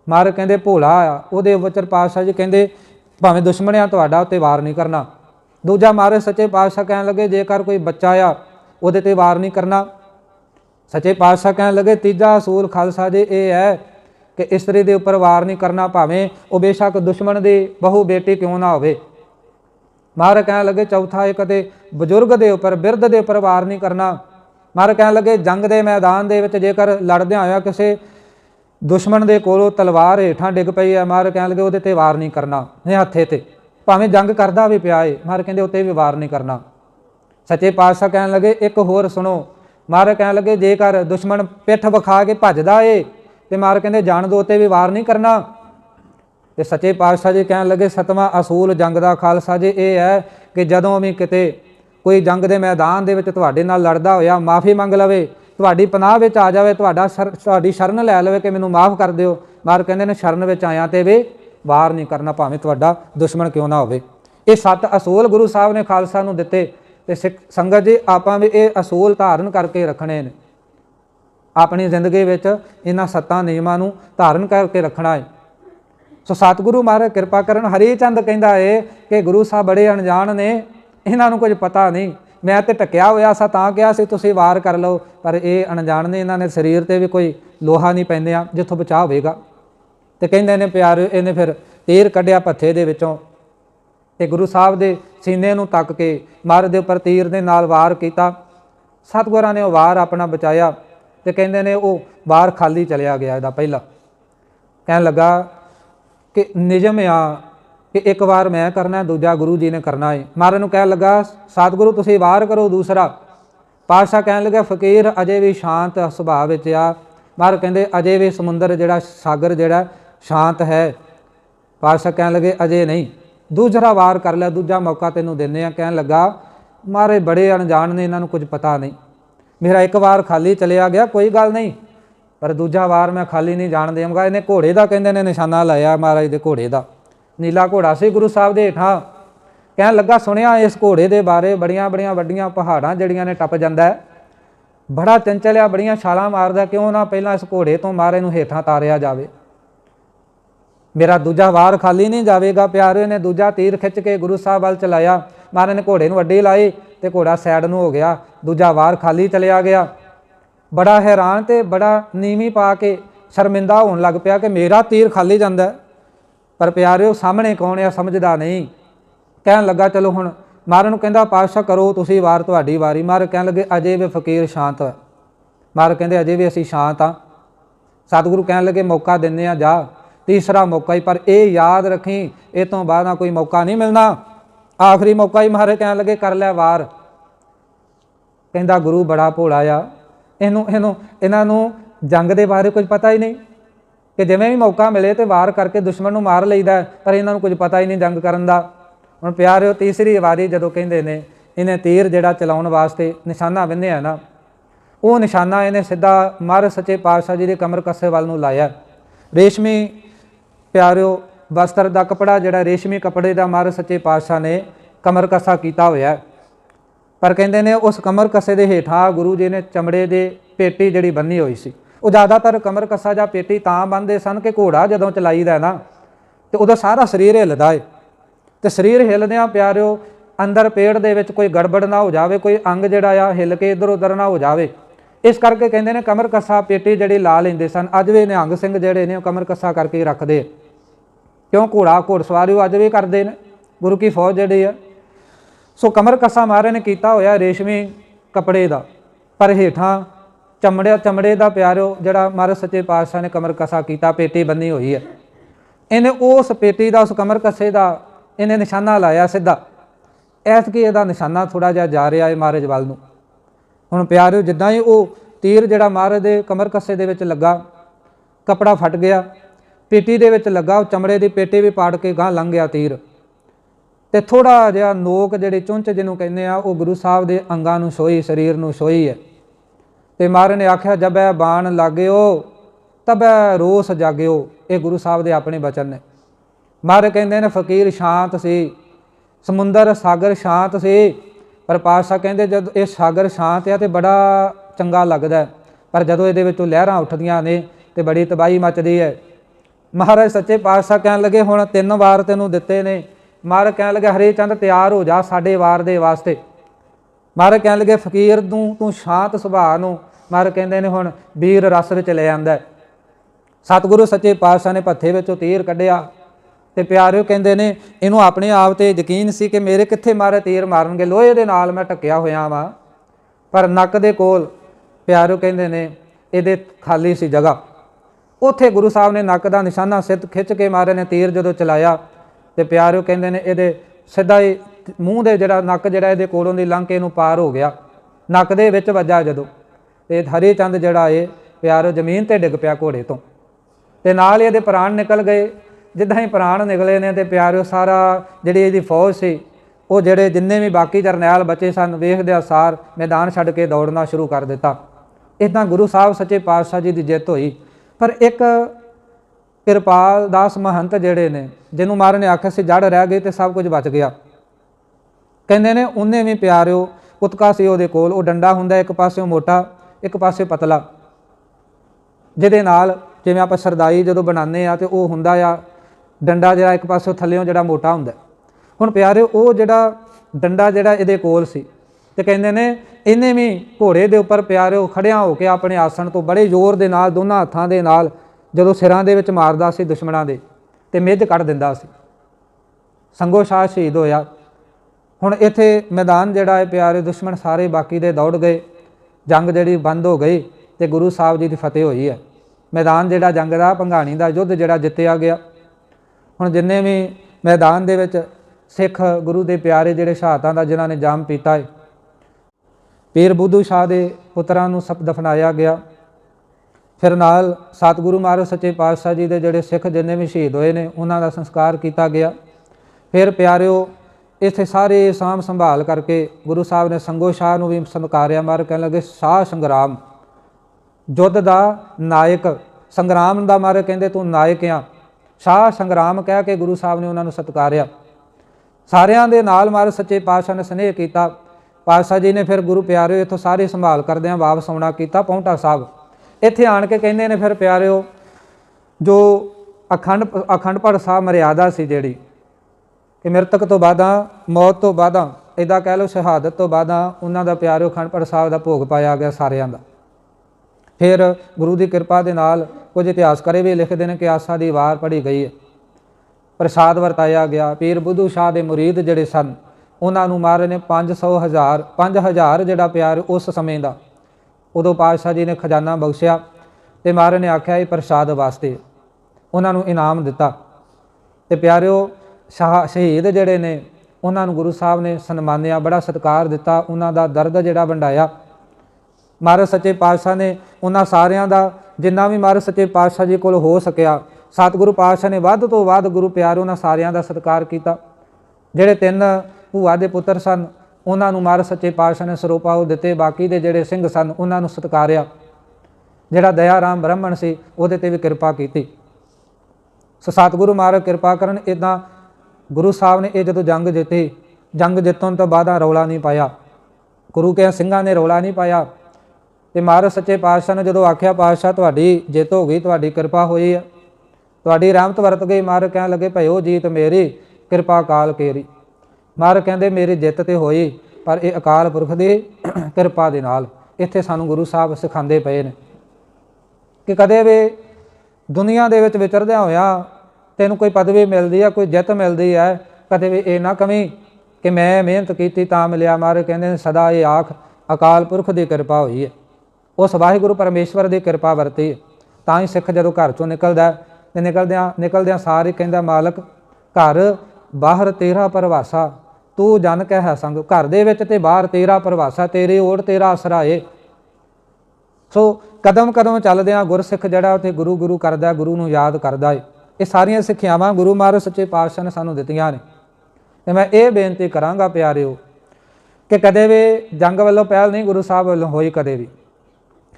ਮਹਾਰਾਜ ਕਹਿੰਦੇ ਭੋਲਾ ਆ, ਉਹਦੇ ਉੱਪਰ ਪਾਤਸ਼ਾਹ ਜੀ ਕਹਿੰਦੇ, ਭਾਵੇਂ ਦੁਸ਼ਮਣ ਆ ਤੁਹਾਡਾ ਉੱਤੇ ਵਾਰ ਨਹੀਂ ਕਰਨਾ। ਦੂਜਾ ਮਹਾਰਾਜ ਸੱਚੇ ਪਾਤਸ਼ਾਹ ਕਹਿਣ ਲੱਗੇ, ਜੇਕਰ ਕੋਈ ਬੱਚਾ ਆ, ਉਹਦੇ ਤੇ ਵਾਰ ਨਹੀਂ ਕਰਨਾ। ਸੱਚੇ ਪਾਤਸ਼ਾਹ ਕਹਿਣ ਲੱਗੇ, ਤੀਜਾ ਅਸੂਲ ਖਾਲਸਾ ਜੀ ਇਹ ਹੈ ਕਿ ਇਸਤਰੀ ਦੇ ਉੱਪਰ ਵਾਰ ਨਹੀਂ ਕਰਨਾ ਭਾਵੇਂ ਉਹ ਬੇਸ਼ੱਕ ਦੁਸ਼ਮਣ ਦੀ ਬਹੂ ਬੇਟੀ ਕਿਉਂ ਨਾ ਹੋਵੇ। ਮਾਰ ਕਹਿਣ ਲੱਗੇ, ਚੌਥਾ ਇੱਕ ਤੇ ਬਜ਼ੁਰਗ ਦੇ ਉੱਪਰ, ਬਿਰਧ ਦੇ ਉੱਪਰ ਵਾਰ ਨਹੀਂ ਕਰਨਾ। ਮਾਰ ਕਹਿਣ ਲੱਗੇ, ਜੰਗ ਦੇ ਮੈਦਾਨ ਦੇ ਵਿੱਚ ਜੇਕਰ ਲੜਦਿਆਂ ਹੋਇਆ ਕਿਸੇ ਦੁਸ਼ਮਣ ਦੇ ਕੋਲੋਂ ਤਲਵਾਰ ਹੇਠਾਂ ਡਿੱਗ ਪਈ ਹੈ, ਮਾਰ ਕਹਿਣ ਲੱਗੇ, ਉਹਦੇ ਤੇ ਵਾਰ ਨਹੀਂ ਕਰਨਾ ਨੇ ਹੱਥੇ ਤੇ। ਭਾਵੇਂ ਜੰਗ ਕਰਦਾ ਵੀ ਪਿਆ ਏ, ਮਾਰ ਕਹਿੰਦੇ ਉੱਤੇ ਵੀ ਵਾਰ ਨਹੀਂ ਕਰਨਾ। ਸੱਚੇ ਪਾਤਸ਼ਾਹ ਕਹਿਣ ਲੱਗੇ, ਇੱਕ ਹੋਰ ਸੁਣੋ। ਮਾਰ ਕਹਿਣ ਲੱਗੇ, ਜੇਕਰ ਦੁਸ਼ਮਣ ਪਿੱਠ ਵਿਖਾ ਕੇ ਭੱਜਦਾ ਏ ਤੇ ਮਾਰ ਕਹਿੰਦੇ, ਜਾਣ ਦੋ 'ਤੇ ਵੀ ਵਾਰ ਨਹੀਂ ਕਰਨਾ। ਤੇ ਸੱਚੇ ਪਾਤਸ਼ਾਹ ਜੀ ਕਹਿਣ ਲੱਗੇ, ਸਤਵਾਂ ਅਸੂਲ ਜੰਗ ਦਾ ਖਾਲਸਾ ਜੀ, ਇਹ ਹੈ ਕਿ ਜਦੋਂ ਵੀ ਕਿਤੇ ਕੋਈ ਜੰਗ ਦੇ ਮੈਦਾਨ ਦੇ ਵਿੱਚ ਤੁਹਾਡੇ ਨਾਲ ਲੜਦਾ ਹੋਇਆ, ਮਾਫੀ ਮੰਗ ਲਵੇ, ਤੁਹਾਡੀ ਪਨਾਹ ਵਿੱਚ ਆ ਜਾਵੇ, ਤੁਹਾਡਾ ਸ਼ਰ- ਤੁਹਾਡੀ ਸ਼ਰਨ ਲੈ ਲਵੇ ਕਿ ਮੈਨੂੰ ਮਾਫ ਕਰ ਦਿਓ। ਮਾਰ ਕਹਿੰਦੇ ਨੇ, ਸ਼ਰਨ ਵਿੱਚ ਆਇਆ ਤੇ ਵੀ ਵਾਰ ਨਹੀਂ ਕਰਨਾ, ਭਾਵੇਂ ਤੁਹਾਡਾ ਦੁਸ਼ਮਣ ਕਿਉਂ ਨਾ ਹੋਵੇ। ਇਹ ਸੱਤ ਅਸੂਲ ਗੁਰੂ ਸਾਹਿਬ ਨੇ ਖਾਲਸਾ ਨੂੰ ਦਿੱਤੇ। ਤੇ ਸਿੱਖ ਸੰਗਤ ਜੀ, ਆਪਾਂ ਵੀ ਇਹ ਅਸੂਲ ਧਾਰਨ ਕਰਕੇ ਰੱਖਣੇ ਨੇ। ਆਪਣੀ ਜ਼ਿੰਦਗੀ ਵਿੱਚ ਇਹਨਾਂ ਸੱਤਾਂ ਨਿਯਮਾਂ ਨੂੰ ਧਾਰਨ ਕਰਕੇ ਰੱਖਣਾ ਹੈ। ਸੋ ਸਤਿਗੁਰੂ ਮਹਾਰਾਜ ਕਿਰਪਾ ਕਰਨ ਹਰੀ ਚੰਦ ਕਹਿੰਦਾ ਏ ਕਿ ਗੁਰੂ ਸਾਹਿਬ ਬੜੇ ਅਣਜਾਣ ਨੇ, ਇਹਨਾਂ ਨੂੰ ਕੁਝ ਪਤਾ ਨਹੀਂ। ਮੈਂ ਤੇ ਟਕਿਆ ਹੋਇਆ ਸਾਂ, ਤਾਂ ਕਿਹਾ ਸੀ, ਤੁਸੀਂ ਵਾਰ ਕਰ ਲਓ। ਪਰ ਇਹ ਅਣਜਾਣ ਨੇ ਇਹਨਾਂ ਨੇ ਸਰੀਰ ਤੇ ਵੀ ਕੋਈ ਲੋਹਾ ਨਹੀਂ ਪੈਂਦਿਆ, ਜਿੱਥੋਂ ਬਚਾਅ ਹੋਵੇਗਾ। ਤੇ ਕਹਿੰਦੇ ਨੇ ਪਿਆਰ ਇਹਨੇ ਫਿਰ ਤੀਰ ਕੱਢਿਆ ਪੱਥੇ ਦੇ ਵਿੱਚੋਂ ਤੇ ਗੁਰੂ ਸਾਹਿਬ ਦੇ ਸੀਨੇ ਨੂੰ ਤੱਕ ਕੇ ਮਹਾਰਾਜ ਦੇ ਉੱਪਰ ਤੀਰ ਦੇ ਨਾਲ ਵਾਰ ਕੀਤਾ। ਸਤਿਗੁਰਾਂ ਨੇ ਉਹ ਵਾਰ ਆਪਣਾ ਬਚਾਇਆ। ਤੇ ਕਹਿੰਦੇ ਨੇ ਉਹ ਬਾਹਰ ਖਾਲੀ ਚਲਿਆ ਗਿਆ ਇਹਦਾ ਪਹਿਲਾ। ਕਹਿਣ ਲੱਗਾ ਕਿ ਨਿਯਮ ਆ ਕਿ ਇੱਕ ਵਾਰ ਮੈਂ ਕਰਨਾ, ਦੂਜਾ ਗੁਰੂ ਜੀ ਨੇ ਕਰਨਾ ਹੈ ਮਹਾਰਾਜ ਨੂੰ ਕਹਿਣ ਲੱਗਾ, ਸਤਿਗੁਰੂ, ਤੁਸੀਂ ਵਾਰ ਕਰੋ ਦੂਸਰਾ। ਪਾਤਸ਼ਾਹ ਕਹਿਣ ਲੱਗਾ, ਫਕੀਰ ਅਜੇ ਵੀ ਸ਼ਾਂਤ ਸੁਭਾਅ ਵਿੱਚ ਆ। ਮਹਾਰਾਜ ਕਹਿੰਦੇ, ਅਜੇ ਵੀ ਸਮੁੰਦਰ ਜਿਹੜਾ, ਸਾਗਰ ਜਿਹੜਾ ਸ਼ਾਂਤ ਹੈ। ਪਾਤਸ਼ਾਹ ਕਹਿਣ ਲੱਗੇ, ਅਜੇ ਨਹੀਂ। ਦੂਸਰਾ ਵਾਰ ਕਰ ਲਿਆ ਦੂਜਾ ਮੌਕਾ ਤੈਨੂੰ ਦਿੰਨੇ ਆ। ਕਹਿਣ ਲੱਗਾ ਮਾਰੇ ਬੜੇ ਅਣਜਾਣ ਨੇ, ਇਹਨਾਂ ਨੂੰ ਕੁਝ ਪਤਾ ਨਹੀਂ। ਮੇਰਾ ਇੱਕ ਵਾਰ ਖਾਲੀ ਚਲਿਆ ਗਿਆ, ਕੋਈ ਗੱਲ ਨਹੀਂ। ਪਰ ਦੂਜਾ ਵਾਰ ਮੈਂ ਖਾਲੀ ਨਹੀਂ ਜਾਣ ਦੇਵਾਂਗਾ। ਇਹਨੇ ਘੋੜੇ ਦਾ, ਕਹਿੰਦੇ ਨੇ ਨਿਸ਼ਾਨਾ ਲਾਇਆ ਮਹਾਰਾਜ ਦੇ ਘੋੜੇ ਦਾ। ਨੀਲਾ ਘੋੜਾ ਸੀ ਗੁਰੂ ਸਾਹਿਬ ਦੇ ਹੇਠਾਂ। ਕਹਿਣ ਲੱਗਾ, ਸੁਣਿਆ, ਇਸ ਘੋੜੇ ਦੇ ਬਾਰੇ ਬੜੀਆਂ ਬੜੀਆਂ ਵੱਡੀਆਂ ਪਹਾੜਾਂ ਜਿਹੜੀਆਂ ਨੇ ਟੱਪ ਜਾਂਦਾ ਬੜਾ ਚੰਚਲ ਆ ਬੜੀਆਂ ਛਾਲਾਂ ਮਾਰਦਾ ਕਿਉਂ ਨਾ ਪਹਿਲਾਂ ਇਸ ਘੋੜੇ ਤੋਂ ਮਾਰੇ ਨੂੰ ਹੇਠਾਂ ਤਾਰਿਆ ਜਾਵੇ। ਮੇਰਾ ਦੂਜਾ ਵਾਰ ਖਾਲੀ ਨਹੀਂ ਜਾਵੇਗਾ ਪਿਆਰੇ ਨੇ ਦੂਜਾ ਤੀਰ ਖਿੱਚ ਕੇ ਗੁਰੂ ਸਾਹਿਬ ਵੱਲ ਚਲਾਇਆ। ਮਹਾਰਾਜ ਨੇ ਘੋੜੇ ਨੂੰ ਅੱਡੀ ਲਾਈ ਤੇ ਘੋੜਾ ਸਾਈਡ ਨੂੰ ਹੋ ਗਿਆ, ਦੂਜਾ ਵਾਰ ਖਾਲੀ ਚਲਿਆ ਗਿਆ। ਬੜਾ ਹੈਰਾਨ ਤੇ ਬੜਾ ਨੀਵੀਂ ਪਾ ਕੇ ਸ਼ਰਮਿੰਦਾ ਹੋਣ ਲੱਗ ਪਿਆ ਕਿ ਮੇਰਾ ਤੀਰ ਖਾਲੀ ਜਾਂਦਾ ਹੈ। ਪਰ ਪਿਆਰਿਓ, ਸਾਹਮਣੇ ਕੌਣ ਆ, ਸਮਝਦਾ ਨਹੀਂ। ਕਹਿਣ ਲੱਗਾ, ਚਲੋ ਹੁਣ ਮਹਾਰਾਜ ਨੂੰ ਕਹਿੰਦਾ, ਪਾਤਸ਼ਾਹ ਕਰੋ, ਤੁਸੀਂ ਵਾਰ ਤੁਹਾਡੀ ਵਾਰੀ ਮਹਾਰਾਜ ਕਹਿਣ ਲੱਗੇ, ਅਜੇ ਵੀ ਫਕੀਰ ਸ਼ਾਂਤ ਹੈ। ਮਾਰ ਕਹਿੰਦੇ, ਅਜੇ ਵੀ ਅਸੀਂ ਸ਼ਾਂਤ ਆ ਸਤਿਗੁਰੂ ਕਹਿਣ ਲੱਗੇ, ਮੌਕਾ ਦਿੰਨੇ ਆ ਜਾ। ਤੀਸਰਾ ਮੌਕਾ ਹੀ, ਪਰ ਇਹ ਯਾਦ ਰੱਖੀ, ਇਹ ਤੋਂ ਬਾਅਦ ਨਾ ਕੋਈ ਮੌਕਾ ਨਹੀਂ ਮਿਲਣਾ। ਆਖਰੀ ਮੌਕਾ ਹੀ ਮਹਾਰਾਜ ਕਹਿਣ ਲੱਗੇ, ਕਰ ਲੈ ਵਾਰ। ਕਹਿੰਦਾ, ਗੁਰੂ ਬੜਾ ਭੋਲਾ ਆ। ਇਹਨੂੰ ਇਹਨੂੰ, ਇਹਨਾਂ ਨੂੰ ਜੰਗ ਦੇ ਬਾਰੇ ਕੁਝ ਪਤਾ ਹੀ ਨਹੀਂ ਕਿ ਜਿਵੇਂ ਵੀ ਮੌਕਾ ਮਿਲੇ ਤੇ ਵਾਰ ਕਰਕੇ ਦੁਸ਼ਮਣ ਨੂੰ ਮਾਰ ਲਈਦਾ ਪਰ ਇਹਨਾਂ ਨੂੰ ਕੁਝ ਪਤਾ ਹੀ ਨਹੀਂ ਜੰਗ ਕਰਨ ਦਾ। ਹੁਣ ਪਿਆਰਿਓ, ਤੀਸਰੀ ਵਾਰੀ ਜਦੋਂ ਕਹਿੰਦੇ ਨੇ, ਇਹਨੇ ਤੀਰ ਜਿਹੜਾ ਚਲਾਉਣ ਵਾਸਤੇ ਨਿਸ਼ਾਨਾ ਵਿੰਨਿਆ ਨਾ, ਉਹ ਨਿਸ਼ਾਨਾ ਇਹਨੇ ਸਿੱਧਾ ਮਹਾਰਾਜ ਸੱਚੇ ਪਾਤਸ਼ਾਹ ਜੀ ਦੇ ਕਮਰ ਕੱਸੇ ਵੱਲ ਨੂੰ ਲਾਇਆ। ਰੇਸ਼ਮੀ ਪਿਆਰਿਓ ਵਸਤਰ ਦਾ ਕਪੜਾ ਜਿਹੜਾ ਰੇਸ਼ਮੀ ਕਪੜੇ ਦਾ ਮਾਰ ਸੱਚੇ ਪਾਤਸ਼ਾਹ ਨੇ ਕਮਰ ਕੱਸਾ ਕੀਤਾ ਹੋਇਆ ਪਰ ਕਹਿੰਦੇ ਨੇ ਉਸ ਕਮਰ ਕੱਸੇ ਦੇ ਹੇਠਾਂ ਗੁਰੂ ਜੀ ਨੇ ਚਮੜੇ ਦੇ ਪੇਟੀ ਜਿਹੜੀ ਬੰਨੀ ਹੋਈ ਸੀ। ਉਹ ਜ਼ਿਆਦਾਤਰ ਕਮਰ ਕੱਸਾ ਜਾਂ ਪੇਟੀ ਤਾਂ ਬੰਨਦੇ ਸਨ ਕਿ ਘੋੜਾ ਜਦੋਂ ਚਲਾਈਦਾ ਨਾ, ਤੇ ਉਹਦਾ ਸਾਰਾ ਸਰੀਰ ਹਿੱਲਦਾ ਏ। ਤੇ ਸਰੀਰ ਹਿੱਲਦਿਆਂ ਪਿਆਰਿਓ, ਅੰਦਰ ਪੇਟ ਦੇ ਵਿੱਚ ਕੋਈ ਗੜਬੜ ਨਾ ਹੋ ਜਾਵੇ, ਕੋਈ ਅੰਗ ਜਿਹੜਾ ਆ ਹਿੱਲ ਕੇ ਇਧਰ ਉਧਰ ਨਾ ਹੋ ਜਾਵੇ। ਇਸ ਕਰਕੇ ਕਹਿੰਦੇ ਨੇ ਕਮਰ ਕੱਸਾ ਪੇਟੀ ਜਿਹੜੀ ਲਾ ਲੈਂਦੇ ਸਨ। ਅੱਜ ਵੀ ਨਿਹੰਗ ਸਿੰਘ ਜਿਹੜੇ ਨੇ ਉਹ ਕਮਰ ਕੱਸਾ ਕਰਕੇ ਰੱਖਦੇ ਕਿਉਂ ਘੋੜਾ ਘੋੜਸਵਾਰੀ ਉਹ ਅੱਜ ਵੀ ਕਰਦੇ ਨੇ? ਗੁਰੂ ਕੀ ਫੌਜ ਜਿਹੜੀ ਆ। ਸੋ ਕਮਰ ਕੱਸਾ ਮਹਾਰਾਜ ਨੇ ਕੀਤਾ ਹੋਇਆ ਰੇਸ਼ਮੀ ਕਪੜੇ ਦਾ। ਪਰ ਹੇਠਾਂ ਚਮੜੇ ਚਮੜੇ ਦਾ ਪਿਆਰਿਓ ਜਿਹੜਾ ਮਹਾਰਾਜ ਸੱਚੇ ਪਾਤਸ਼ਾਹ ਨੇ ਕਮਰ ਕੱਸਾ ਕੀਤਾ, ਪੇਟੀ ਬੰਨੀ ਹੋਈ ਹੈ ਇਹਨੇ ਉਸ ਪੇਟੀ ਦਾ, ਉਸ ਕਮਰ ਕੱਸੇ ਦਾ ਇਹਨੇ ਨਿਸ਼ਾਨਾ ਲਾਇਆ ਸਿੱਧਾ। ਐਸ ਕਿ ਇਹਦਾ ਨਿਸ਼ਾਨਾ ਥੋੜਾ ਜਿਹਾ ਜਾ ਰਿਹਾ ਹੈ ਮਹਾਰਾਜ ਵੱਲ ਨੂੰ। ਹੁਣ ਪਿਆਰਿਓ ਜਿੱਦਾਂ ਹੀ ਉਹ ਤੀਰ ਜਿਹੜਾ ਮਹਾਰਾਜ ਦੇ ਕਮਰ ਕੱਸੇ ਦੇ ਵਿੱਚ ਲੱਗਾ, ਕਪੜਾ ਫਟ ਗਿਆ। ਪੇਟੀ ਦੇ ਵਿੱਚ ਲੱਗਾ, ਉਹ ਚਮੜੇ ਦੀ ਪੇਟੀ ਵੀ ਪਾੜ ਕੇ ਗਾਂ ਲੰਘ ਗਿਆ ਤੀਰ। ਤੇ ਥੋੜਾ ਜਿਹਾ ਨੋਕ ਜਿਹੜੇ ਚੁੰਚ ਜਿਹਨੂੰ ਕਹਿੰਦੇ ਆ, ਉਹ ਗੁਰੂ ਸਾਹਿਬ ਦੇ ਅੰਗਾਂ ਨੂੰ ਸੋਈ, ਸਰੀਰ ਨੂੰ ਸੋਈ ਹੈ। ਤੇ ਮਹਾਰਾਜ ਨੇ ਆਖਿਆ, ਜਬੈ ਬਾਣ ਲਾਗਿਓ, ਤਬੈ ਰੋਸ ਜਾਗਿਓ, ਇਹ ਗੁਰੂ ਸਾਹਿਬ ਦੇ ਆਪਣੇ ਬਚਨ ਨੇ। ਮਹਾਰਾਜ ਕਹਿੰਦੇ ਨੇ, ਫਕੀਰ ਸ਼ਾਂਤ ਸੀ, ਸਮੁੰਦਰ ਸਾਗਰ ਸ਼ਾਂਤ ਸੀ, ਪਰ ਪਾਤਸ਼ਾਹ ਕਹਿੰਦੇ, ਜਦ ਇਹ ਸਾਗਰ ਸ਼ਾਂਤ ਆ ਤੇ ਬੜਾ ਚੰਗਾ ਲੱਗਦਾ ਪਰ ਜਦੋਂ ਇਹਦੇ ਵਿੱਚੋਂ ਲਹਿਰਾਂ ਉੱਠਦੀਆਂ ਨੇ ਤੇ ਬੜੀ ਤਬਾਹੀ ਮਚਦੀ ਹੈ ਮਹਾਰਾਜ ਸੱਚੇ ਪਾਤਸ਼ਾਹ ਕਹਿਣ ਲੱਗੇ, ਹੁਣ ਤਿੰਨ ਵਾਰ ਤੈਨੂੰ ਦਿੱਤੇ ਨੇ। ਮਹਾਰਾਜ ਕਹਿਣ ਲੱਗੇ ਹਰੇ ਚੰਦ ਤਿਆਰ ਹੋ ਜਾ ਸਾਡੇ ਵਾਰ ਦੇ ਵਾਸਤੇ। ਮਹਾਰਾਜ ਕਹਿਣ ਲੱਗੇ, ਫਕੀਰ ਨੂੰ ਤੂੰ ਸ਼ਾਂਤ ਸੁਭਾਅ ਨੂੰ। ਮਹਾਰਾਜ ਕਹਿੰਦੇ ਨੇ ਹੁਣ ਵੀਰ ਰਸ ਵਿੱਚ ਲੈ ਆਂਦਾ ਸਤਿਗੁਰੂ ਸੱਚੇ ਪਾਤਸ਼ਾਹ ਨੇ ਪੱਥੇ ਵਿੱਚੋਂ ਤੀਰ ਕੱਢਿਆ ਤੇ ਪਿਆਰਿਓ ਕਹਿੰਦੇ ਨੇ, ਇਹਨੂੰ ਆਪਣੇ ਆਪ ਤੇ ਯਕੀਨ ਸੀ ਕਿ ਮੇਰੇ ਕਿੱਥੇ ਮਾਰੇ ਤੀਰ ਮਾਰਨਗੇ। ਲੋਹੇ ਦੇ ਨਾਲ ਮੈਂ ਟੱਕਿਆ ਹੋਇਆ ਵਾਂ, ਪਰ ਨੱਕ ਦੇ ਕੋਲ ਪਿਆਰਿਓ ਕਹਿੰਦੇ ਨੇ, ਇਹਦੇ ਖਾਲੀ ਸੀ ਜਗ੍ਹਾ। ਉੱਥੇ ਗੁਰੂ ਸਾਹਿਬ ਨੇ ਨੱਕ ਦਾ ਨਿਸ਼ਾਨਾ ਸਿੱਧ ਖਿੱਚ ਕੇ ਮਾਰੇ ਨੇ, ਤੀਰ ਜਦੋਂ ਚਲਾਇਆ ਤੇ ਪਿਆਰਿਓ ਕਹਿੰਦੇ ਨੇ ਇਹਦੇ ਸਿੱਧਾ ਹੀ ਮੂੰਹ ਦੇ ਜਿਹੜਾ ਨੱਕ ਜਿਹੜਾ ਇਹਦੇ ਕੋਲੋਂ ਦੀ ਲੰਘ ਕੇ ਇਹਨੂੰ ਪਾਰ ਹੋ ਗਿਆ। ਨੱਕ ਦੇ ਵਿੱਚ ਵੱਜਾ ਜਦੋਂ। ਤੇ ਹਰੀ ਚੰਦ ਜਿਹੜਾ ਇਹ ਪਿਆਰਿਓ ਜ਼ਮੀਨ ਤੇ ਡਿੱਗ ਪਿਆ ਘੋੜੇ ਤੋਂ। ਤੇ ਨਾਲ ਹੀ ਇਹਦੇ ਪ੍ਰਾਣ ਨਿਕਲ ਗਏ। ਜਿੱਦਾਂ ਹੀ ਪ੍ਰਾਣ ਨਿਕਲੇ ਨੇ ਤੇ ਪਿਆਰਿਓ ਸਾਰਾ ਜਿਹੜੀ ਇਹਦੀ ਫੌਜ ਸੀ, ਉਹ ਜਿਹੜੇ ਜਿੰਨੇ ਵੀ ਬਾਕੀ ਜਰਨੈਲ ਬਚੇ ਸਨ, ਵੇਖਦੇ ਸਾਰ ਮੈਦਾਨ ਛੱਡ ਕੇ ਦੌੜਨਾ ਸ਼ੁਰੂ ਕਰ ਦਿੱਤਾ। ਇਦਾਂ ਗੁਰੂ ਸਾਹਿਬ ਸੱਚੇ ਪਾਤਸ਼ਾਹ ਜੀ ਦੀ ਜਿੱਤ ਹੋਈ। ਪਰ ਇੱਕ ਕਿਰਪਾਲ ਦਾਸ ਮਹੰਤ ਜਿਹੜੇ ਨੇ, ਜਿਹਨੂੰ ਮਾਰਨ ਨੇ ਆਖਿਆ ਸੀ, ਜੜ ਰਹਿ ਗਈ ਤੇ ਸਭ ਕੁਝ ਬਚ ਗਿਆ। ਕਹਿੰਦੇ ਨੇ, ਉਹਨੇ ਵੀ ਪਿਆਰਿਓ, ਉਤਕਾ ਸੀ ਉਹਦੇ ਕੋਲ। ਉਹ ਡੰਡਾ ਹੁੰਦਾ, ਇੱਕ ਪਾਸੇ ਮੋਟਾ, ਇੱਕ ਪਾਸੇ ਪਤਲਾ। ਜਿਹਦੇ ਨਾਲ ਜਿਵੇਂ ਆਪਾਂ ਸਰਦਾਈ ਜਦੋਂ ਬਣਾਉਂਦੇ ਆ ਤੇ ਉਹ ਹੁੰਦਾ ਆ, ਡੰਡਾ ਜਿਹੜਾ ਇੱਕ ਪਾਸੇ ਥੱਲੇੋਂ ਜਿਹੜਾ ਮੋਟਾ ਹੁੰਦਾ। ਹੁਣ ਪਿਆਰਿਓ, ਉਹ ਜਿਹੜਾ ਡੰਡਾ ਜਿਹੜਾ ਇਹਦੇ ਕੋਲ ਸੀ ਤੇ ਕਹਿੰਦੇ ਨੇ ਇਹਨੇ ਵੀ ਘੋੜੇ ਦੇ ਉੱਪਰ ਪਿਆਰਿਓ, ਖੜਿਆ ਹੋ ਕੇ ਆਪਣੇ ਆਸਣ ਤੋਂ ਬੜੇ ਜ਼ੋਰ ਦੇ ਨਾਲ, ਦੋਨਾਂ ਹੱਥਾਂ ਦੇ ਨਾਲ ਜਦੋਂ ਸਿਰਾਂ ਦੇ ਵਿੱਚ ਮਾਰਦਾ ਸੀ ਦੁਸ਼ਮਣਾਂ ਦੇ, ਤੇ ਮਿੱਝ ਕੱਢ ਦਿੰਦਾ ਸੀ। ਸੰਗੋ ਸ਼ਾਹ ਸ਼ਹੀਦ ਹੋਇਆ। ਹੁਣ ਇੱਥੇ ਮੈਦਾਨ ਜਿਹੜਾ ਹੈ, ਪਿਆਰੇ ਦੁਸ਼ਮਣ ਸਾਰੇ ਬਾਕੀ ਦੇ ਦੌੜ ਗਏ। ਜੰਗ ਜਿਹੜੀ ਬੰਦ ਹੋ ਗਈ ਤੇ ਗੁਰੂ ਸਾਹਿਬ ਜੀ ਦੀ ਫਤਿਹ ਹੋਈ ਹੈ। ਮੈਦਾਨ ਜਿਹੜਾ ਜੰਗ ਦਾ, ਭੰਗਾਣੀ ਦਾ ਯੁੱਧ ਜਿਹੜਾ ਜਿੱਤਿਆ ਗਿਆ। ਹੁਣ ਜਿੰਨੇ ਵੀ ਮੈਦਾਨ ਦੇ ਵਿੱਚ ਸਿੱਖ ਗੁਰੂ ਦੇ ਪਿਆਰੇ ਜਿਹੜੇ ਸ਼ਹਾਦਤਾਂ ਦਾ, ਜਿਨ੍ਹਾਂ ਨੇ ਜਾਮ ਪੀਤਾ ਹੈ ਪੀਰ ਬੁੱਧੂ ਸ਼ਾਹ ਦੇ ਪੁੱਤਰਾਂ ਨੂੰ ਸਭ ਦਫਨਾਇਆ ਗਿਆ। ਫਿਰ ਨਾਲ ਸਤਿਗੁਰੂ ਮਹਾਰਾਜ ਸੱਚੇ ਪਾਤਸ਼ਾਹ ਜੀ ਦੇ ਜਿਹੜੇ ਸਿੱਖ ਜਿੰਨੇ ਵੀ ਸ਼ਹੀਦ ਹੋਏ ਨੇ, ਉਹਨਾਂ ਦਾ ਸੰਸਕਾਰ ਕੀਤਾ ਗਿਆ। ਫਿਰ ਪਿਆਰਿਓ, ਇੱਥੇ ਸਾਰੇ ਸਾਂਭ ਸੰਭਾਲ ਕਰਕੇ ਗੁਰੂ ਸਾਹਿਬ ਨੇ ਸੰਗੋ ਸ਼ਾਹ ਨੂੰ ਵੀ ਸੰਸਕਾਰਿਆ ਮਾਰ ਕਹਿਣ ਲੱਗੇ, ਸ਼ਾਹ ਸੰਗਰਾਮ ਯੁੱਧ ਦਾ ਨਾਇਕ, ਸੰਗਰਾਮ ਦਾ ਮਾਰੇ ਕਹਿੰਦੇ, ਤੂੰ ਨਾਇਕ ਆ। ਸ਼ਾਹ ਸੰਗਰਾਮ ਕਹਿ ਕੇ ਗੁਰੂ ਸਾਹਿਬ ਨੇ ਉਹਨਾਂ ਨੂੰ ਸਤਕਾਰਿਆ। ਸਾਰਿਆਂ ਦੇ ਨਾਲ ਮਾਰੇ ਸੱਚੇ ਪਾਤਸ਼ਾਹ ਨੇ ਸਨੇਹ ਕੀਤਾ। ਪਾਤਸ਼ਾਹ ਜੀ ਨੇ ਫਿਰ ਗੁਰੂ ਪਿਆਰਿਓ, ਇੱਥੋਂ ਸਾਰੀ ਸੰਭਾਲ ਕਰਦਿਆਂ ਵਾਪਸ ਆਉਣਾ ਕੀਤਾ ਪੌਂਟਾ ਸਾਹਿਬ। ਇੱਥੇ ਆਣ ਕੇ ਕਹਿੰਦੇ ਨੇ ਫਿਰ ਪਿਆਰਿਓ, ਜੋ ਅਖੰਡ ਅਖੰਡ ਪਾਠ ਸਾਹਿਬ ਮਰਿਆਦਾ ਸੀ ਜਿਹੜੀ, ਕਿ ਮ੍ਰਿਤਕ ਤੋਂ ਬਾਅਦਾਂ ਮੌਤ ਤੋਂ ਬਾਅਦਾਂ ਇਦਾਂ ਕਹਿ ਲਓ ਸ਼ਹਾਦਤ ਤੋਂ ਬਾਅਦਾਂ ਉਹਨਾਂ ਦਾ ਪਿਆਰਿਓ ਅਖੰਡ ਪਾਠ ਸਾਹਿਬ ਦਾ ਭੋਗ ਪਾਇਆ ਗਿਆ ਸਾਰਿਆਂ ਦਾ। ਫਿਰ ਗੁਰੂ ਦੀ ਕਿਰਪਾ ਦੇ ਨਾਲ ਕੁਝ ਇਤਿਹਾਸਕਾਰੇ ਵੀ ਲਿਖਦੇ ਨੇ ਕਿ ਆਸਾ ਦੀ ਵਾਰ ਪੜੀ ਗਈ ਹੈ। ਪ੍ਰਸਾਦ ਵਰਤਾਇਆ ਗਿਆ, ਪੀਰ ਬੁੱਧੂ ਸ਼ਾਹ ਦੇ ਮੁਰੀਦ ਜਿਹੜੇ ਸਨ ਉਹਨਾਂ ਨੂੰ ਮਾਰੇ ਨੇ 500 ਹਜ਼ਾਰ 5000 ਜਿਹੜਾ ਪਿਆਰ ਉਸ ਸਮੇਂ ਦਾ। ਉਦੋਂ ਪਾਤਸ਼ਾਹ ਜੀ ਨੇ ਖਜ਼ਾਨਾ ਬਖਸ਼ਿਆ ਤੇ ਮਹਾਰਾਜ ਨੇ ਆਖਿਆ, ਇਹ ਪ੍ਰਸਾਦ ਵਾਸਤੇ। ਉਹਨਾਂ ਨੂੰ ਇਨਾਮ ਦਿੱਤਾ। ਤੇ ਪਿਆਰਿਓ, ਸ਼ਾਹ ਸ਼ਹੀਦ ਜਿਹੜੇ ਨੇ, ਉਹਨਾਂ ਨੂੰ ਗੁਰੂ ਸਾਹਿਬ ਨੇ ਸਨਮਾਨਿਆ, ਬੜਾ ਸਤਿਕਾਰ ਦਿੱਤਾ, ਉਹਨਾਂ ਦਾ ਦਰਦ ਜਿਹੜਾ ਵੰਡਾਇਆ। ਮਹਾਰਾਜ ਸੱਚੇ ਪਾਤਸ਼ਾਹ ਨੇ ਉਹਨਾਂ ਸਾਰਿਆਂ ਦਾ, ਜਿੰਨਾ ਵੀ ਮਹਾਰਾਜ ਸੱਚੇ ਪਾਤਸ਼ਾਹ ਜੀ ਕੋਲ ਹੋ ਸਕਿਆ, ਸਤਿਗੁਰੂ ਪਾਤਸ਼ਾਹ ਨੇ ਵੱਧ ਤੋਂ ਵੱਧ ਗੁਰੂ ਪਿਆਰ ਉਹਨਾਂ ਸਾਰਿਆਂ ਦਾ ਸਤਿਕਾਰ ਕੀਤਾ। ਜਿਹੜੇ ਤਿੰਨ ਭੂਆ ਦੇ ਪੁੱਤਰ ਸਨ। ਉਹਨਾਂ ਨੂੰ ਮਹਾਰਾਜ ਸੱਚੇ ਪਾਤਸ਼ਾਹ ਨੇ ਸਰੂਪਾਉ ਦਿੱਤੇ। ਬਾਕੀ ਦੇ ਜਿਹੜੇ ਸਿੰਘ ਸਨ, ਉਹਨਾਂ ਨੂੰ ਸਤਿਕਾਰਿਆ। ਜਿਹੜਾ ਦਇਆ ਰਾਮ ਬ੍ਰਾਹਮਣ ਸੀ, ਉਹਦੇ ਤੇ ਵੀ ਕਿਰਪਾ ਕੀਤੀ। ਸੋ ਸਤਿਗੁਰੂ ਮਹਾਰਾਜ, ਕਿਰਪਾ ਕਰਨ। ਇਦਾਂ ਗੁਰੂ ਸਾਹਿਬ ਨੇ ਇਹ ਜਦੋਂ ਜੰਗ ਜਿੱਤੀ, ਜੰਗ ਜਿੱਤਣ ਤੋਂ ਬਾਅਦ ਆ ਰੌਲਾ ਨਹੀਂ ਪਾਇਆ। ਗੁਰੂ ਕੇ ਸਿੰਘਾਂ ਨੇ ਰੌਲਾ ਨਹੀਂ ਪਾਇਆ। ਤੇ ਮਹਾਰਾਜ ਸੱਚੇ ਪਾਤਸ਼ਾਹ ਨੇ ਜਦੋਂ ਆਖਿਆ, ਪਾਤਸ਼ਾਹ, ਤੁਹਾਡੀ ਜਿੱਤ ਹੋ ਗਈ, ਤੁਹਾਡੀ ਕਿਰਪਾ ਹੋਈ ਹੈ ਤੁਹਾਡੀ ਰਾਮਤ ਵਰਤ ਗਈ ਮਹਾਰਾਜ ਕਹਿਣ ਲੱਗੇ ਭਇਓ ਜੀਤ ਮੇਰੀ, ਕਿਰਪਾ ਕਾਲ ਕੇਰੀ। ਮਹਾਰਾਜ ਕਹਿੰਦੇ ਮੇਰੀ ਜਿੱਤ ਤੇ ਹੋਈ ਪਰ ਇਹ ਅਕਾਲ ਪੁਰਖ ਦੀ ਕਿਰਪਾ ਦੇ ਨਾਲ ਇੱਥੇ ਸਾਨੂੰ ਗੁਰੂ ਸਾਹਿਬ ਸਿਖਾਉਂਦੇ ਪਏ ਨੇ। ਕਿ ਕਦੇ ਵੀ ਦੁਨੀਆ ਦੇ ਵਿੱਚ ਵਿਚਰਦਿਆਂ ਹੋਇਆ ਤੈਨੂੰ ਕੋਈ ਪਦਵੀ ਮਿਲਦੀ ਆ ਕੋਈ ਜਿੱਤ ਮਿਲਦੀ ਹੈ ਕਦੇ ਵੀ ਇਹ ਨਾ ਕਵੀਂ ਕਿ ਮੈਂ ਮਿਹਨਤ ਕੀਤੀ ਤਾਂ ਮਿਲਿਆ ਮਾਰੇ ਕਹਿੰਦੇ ਨੇ ਸਦਾ ਇਹ ਆਖ ਅਕਾਲ ਪੁਰਖ ਦੀ ਕਿਰਪਾ ਹੋਈ ਹੈ। ਉਸ ਵਾਹਿਗੁਰੂ ਪਰਮੇਸ਼ਵਰ ਦੀ ਕਿਰਪਾ ਵਰਤੀ ਤਾਂ ਹੀ ਸਿੱਖ ਜਦੋਂ ਘਰ ਚੋਂ ਨਿਕਲਦਾ ਹੈ, ਤੇ ਨਿਕਲਦਿਆਂ ਨਿਕਲਦਿਆਂ ਸਾਰੇ ਕਹਿੰਦਾ ਮਾਲਕ ਘਰ ਬਾਹਰ ਤੇਰਾ ਪਰਵਾਸਾ ਤੂੰ ਜਨ ਕਹਿ ਸੰਗ, ਘਰ ਦੇ ਵਿੱਚ ਤੇ ਬਾਹਰ ਤੇਰਾ ਪਰਵਾਸਾ ਤੇਰੀ ਓੜ ਤੇਰਾ ਆਸਰਾ ਏ। ਸੋ ਕਦਮ ਕਦਮ ਚੱਲਦਿਆਂ ਗੁਰਸਿੱਖ ਜਿਹੜਾ ਉਥੇ ਗੁਰੂ ਗੁਰੂ ਕਰਦਾ, ਗੁਰੂ ਨੂੰ ਯਾਦ ਕਰਦਾ ਏ। ਇਹ ਸਾਰੀਆਂ ਸਿੱਖਿਆਵਾਂ ਗੁਰੂ ਮਹਾਰਾਜ ਸੱਚੇ ਪਾਤਸ਼ਾਹ ਨੇ ਸਾਨੂੰ ਦਿੱਤੀਆਂ ਨੇ। ਤੇ ਮੈਂ ਇਹ ਬੇਨਤੀ ਕਰਾਂਗਾ ਪਿਆਰਿਓ ਕਿ ਕਦੇ ਵੀ ਜੰਗ ਵੱਲੋਂ ਪਹਿਲ ਨਹੀਂ ਗੁਰੂ ਸਾਹਿਬ ਵੱਲੋਂ ਹੋਈ ਕਦੇ ਵੀ।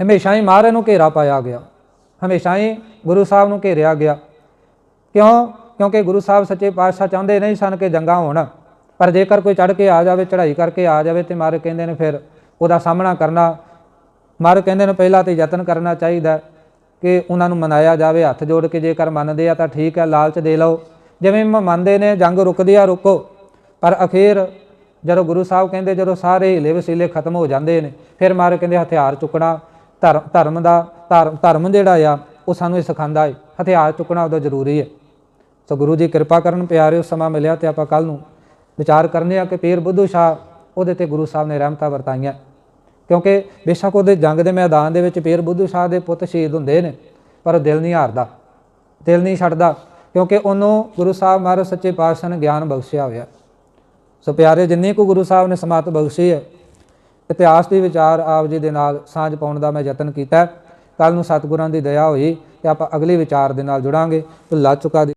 ਹਮੇਸ਼ਾ ਹੀ ਮਹਾਰਾਜ ਨੂੰ ਘੇਰਾ ਪਾਇਆ ਗਿਆ। ਹਮੇਸ਼ਾ ਹੀ ਗੁਰੂ ਸਾਹਿਬ ਨੂੰ ਘੇਰਿਆ ਗਿਆ। ਕਿਉਂ? ਕਿਉਂਕਿ ਗੁਰੂ ਸਾਹਿਬ ਸੱਚੇ ਪਾਤਸ਼ਾਹ ਚਾਹੁੰਦੇ ਨਹੀਂ ਸਨ ਕਿ ਜੰਗਾਂ ਹੋਣ। ਪਰ ਜੇਕਰ ਕੋਈ ਚੜ ਕੇ ਆ ਜਾਵੇ, ਚੜ੍ਹਾਈ ਕਰਕੇ ਆ ਜਾਵੇ ਤੇ ਮਾਰੇ ਕਹਿੰਦੇ ਨੇ ਫਿਰ ਉਹਦਾ ਸਾਹਮਣਾ ਕਰਨਾ, ਮਾਰੇ ਕਹਿੰਦੇ ਨੇ ਪਹਿਲਾਂ ਤੇ ਯਤਨ ਕਰਨਾ ਚਾਹੀਦਾ ਕਿ ਉਹਨਾਂ ਨੂੰ ਮਨਾਇਆ ਜਾਵੇ, ਹੱਥ ਜੋੜ ਕੇ ਜੇਕਰ ਮੰਨਦੇ ਆ ਤਾਂ ਠੀਕ ਹੈ, ਲਾਲਚ ਦੇ ਲਓ। ਜਿਵੇਂ ਮੰਨਦੇ ਨੇ, ਜੰਗ ਰੁਕਦੀ ਆ, ਰੁਕੋ। ਪਰ ਅਖੀਰ ਜਦੋਂ ਗੁਰੂ ਸਾਹਿਬ ਕਹਿੰਦੇ, ਜਦੋਂ ਸਾਰੇ ਹੀਲੇ ਵਸੀਲੇ ਖਤਮ ਹੋ ਜਾਂਦੇ ਨੇ, ਫਿਰ ਮਾਰੇ ਕਹਿੰਦੇ, ਹਥਿਆਰ ਚੁੱਕਣਾ ਧਰਮ ਧਰਮ ਦਾ ਧਰਮ ਧਰਮ ਜਿਹੜਾ ਆ, ਉਹ ਸਾਨੂੰ ਇਹ ਸਿਖਾਉਂਦਾ ਹੈ ਹਥਿਆਰ ਚੁੱਕਣਾ ਉਹਦਾ ਜ਼ਰੂਰੀ ਹੈ ਸੋ ਗੁਰੂ ਜੀ ਕਿਰਪਾ ਕਰਨ ਪਿਆਰਿਓ, ਸਮਾਂ ਮਿਲਿਆ ਤੇ ਆਪਾਂ ਕੱਲ ਨੂੰ ਵਿਚਾਰ ਕਰਨੇ ਆ ਕਿ ਪੀਰ ਬੁੱਧੂ ਸ਼ਾਹ ਉਹਦੇ ਤੇ ਗੁਰੂ ਸਾਹਿਬ ਨੇ ਰਹਿਮਤਾਂ ਵਰਤਾਈਆਂ। ਕਿਉਂਕਿ ਬੇਸ਼ੱਕ ਉਹਦੇ ਜੰਗ ਦੇ ਮੈਦਾਨ ਦੇ ਵਿੱਚ ਪੀਰ ਬੁੱਧੂ ਸ਼ਾਹ ਦੇ ਪੁੱਤ ਸ਼ਹੀਦ ਹੁੰਦੇ ਨੇ, ਪਰ ਦਿਲ ਨਹੀਂ ਹਾਰਦਾ, ਦਿਲ ਨਹੀਂ ਛੱਡਦਾ, ਕਿਉਂਕਿ ਉਹਨੂੰ ਗੁਰੂ ਸਾਹਿਬ ਮਹਾਰਾਜ ਸੱਚੇ ਪਾਤਸ਼ਾਹ ਨੇ ਗਿਆਨ ਬਖਸ਼ਿਆ ਹੋਇਆ। ਸੋ ਪਿਆਰੇ, ਜਿੰਨੀ ਕੁ ਗੁਰੂ ਸਾਹਿਬ ਨੇ ਸਮਤ ਬਖਸ਼ੀ ਹੈ, ਇਤਿਹਾਸ ਦੇ ਵਿਚਾਰ ਆਪ ਜੀ ਦੇ ਨਾਲ ਸਾਂਝ ਪਾਉਣ ਦਾ ਮੈਂ ਯਤਨ ਕੀਤਾ। ਕੱਲ ਨੂੰ ਸਤਿਗੁਰਾਂ ਦੀ ਦਇਆ ਹੋਈ ਤੇ ਆਪਾਂ ਅਗਲੇ ਵਿਚਾਰ ਦੇ ਨਾਲ ਜੁੜਾਂਗੇ। ਭੁੱਲਾ ਚੁੱਕਾ ਦੀ।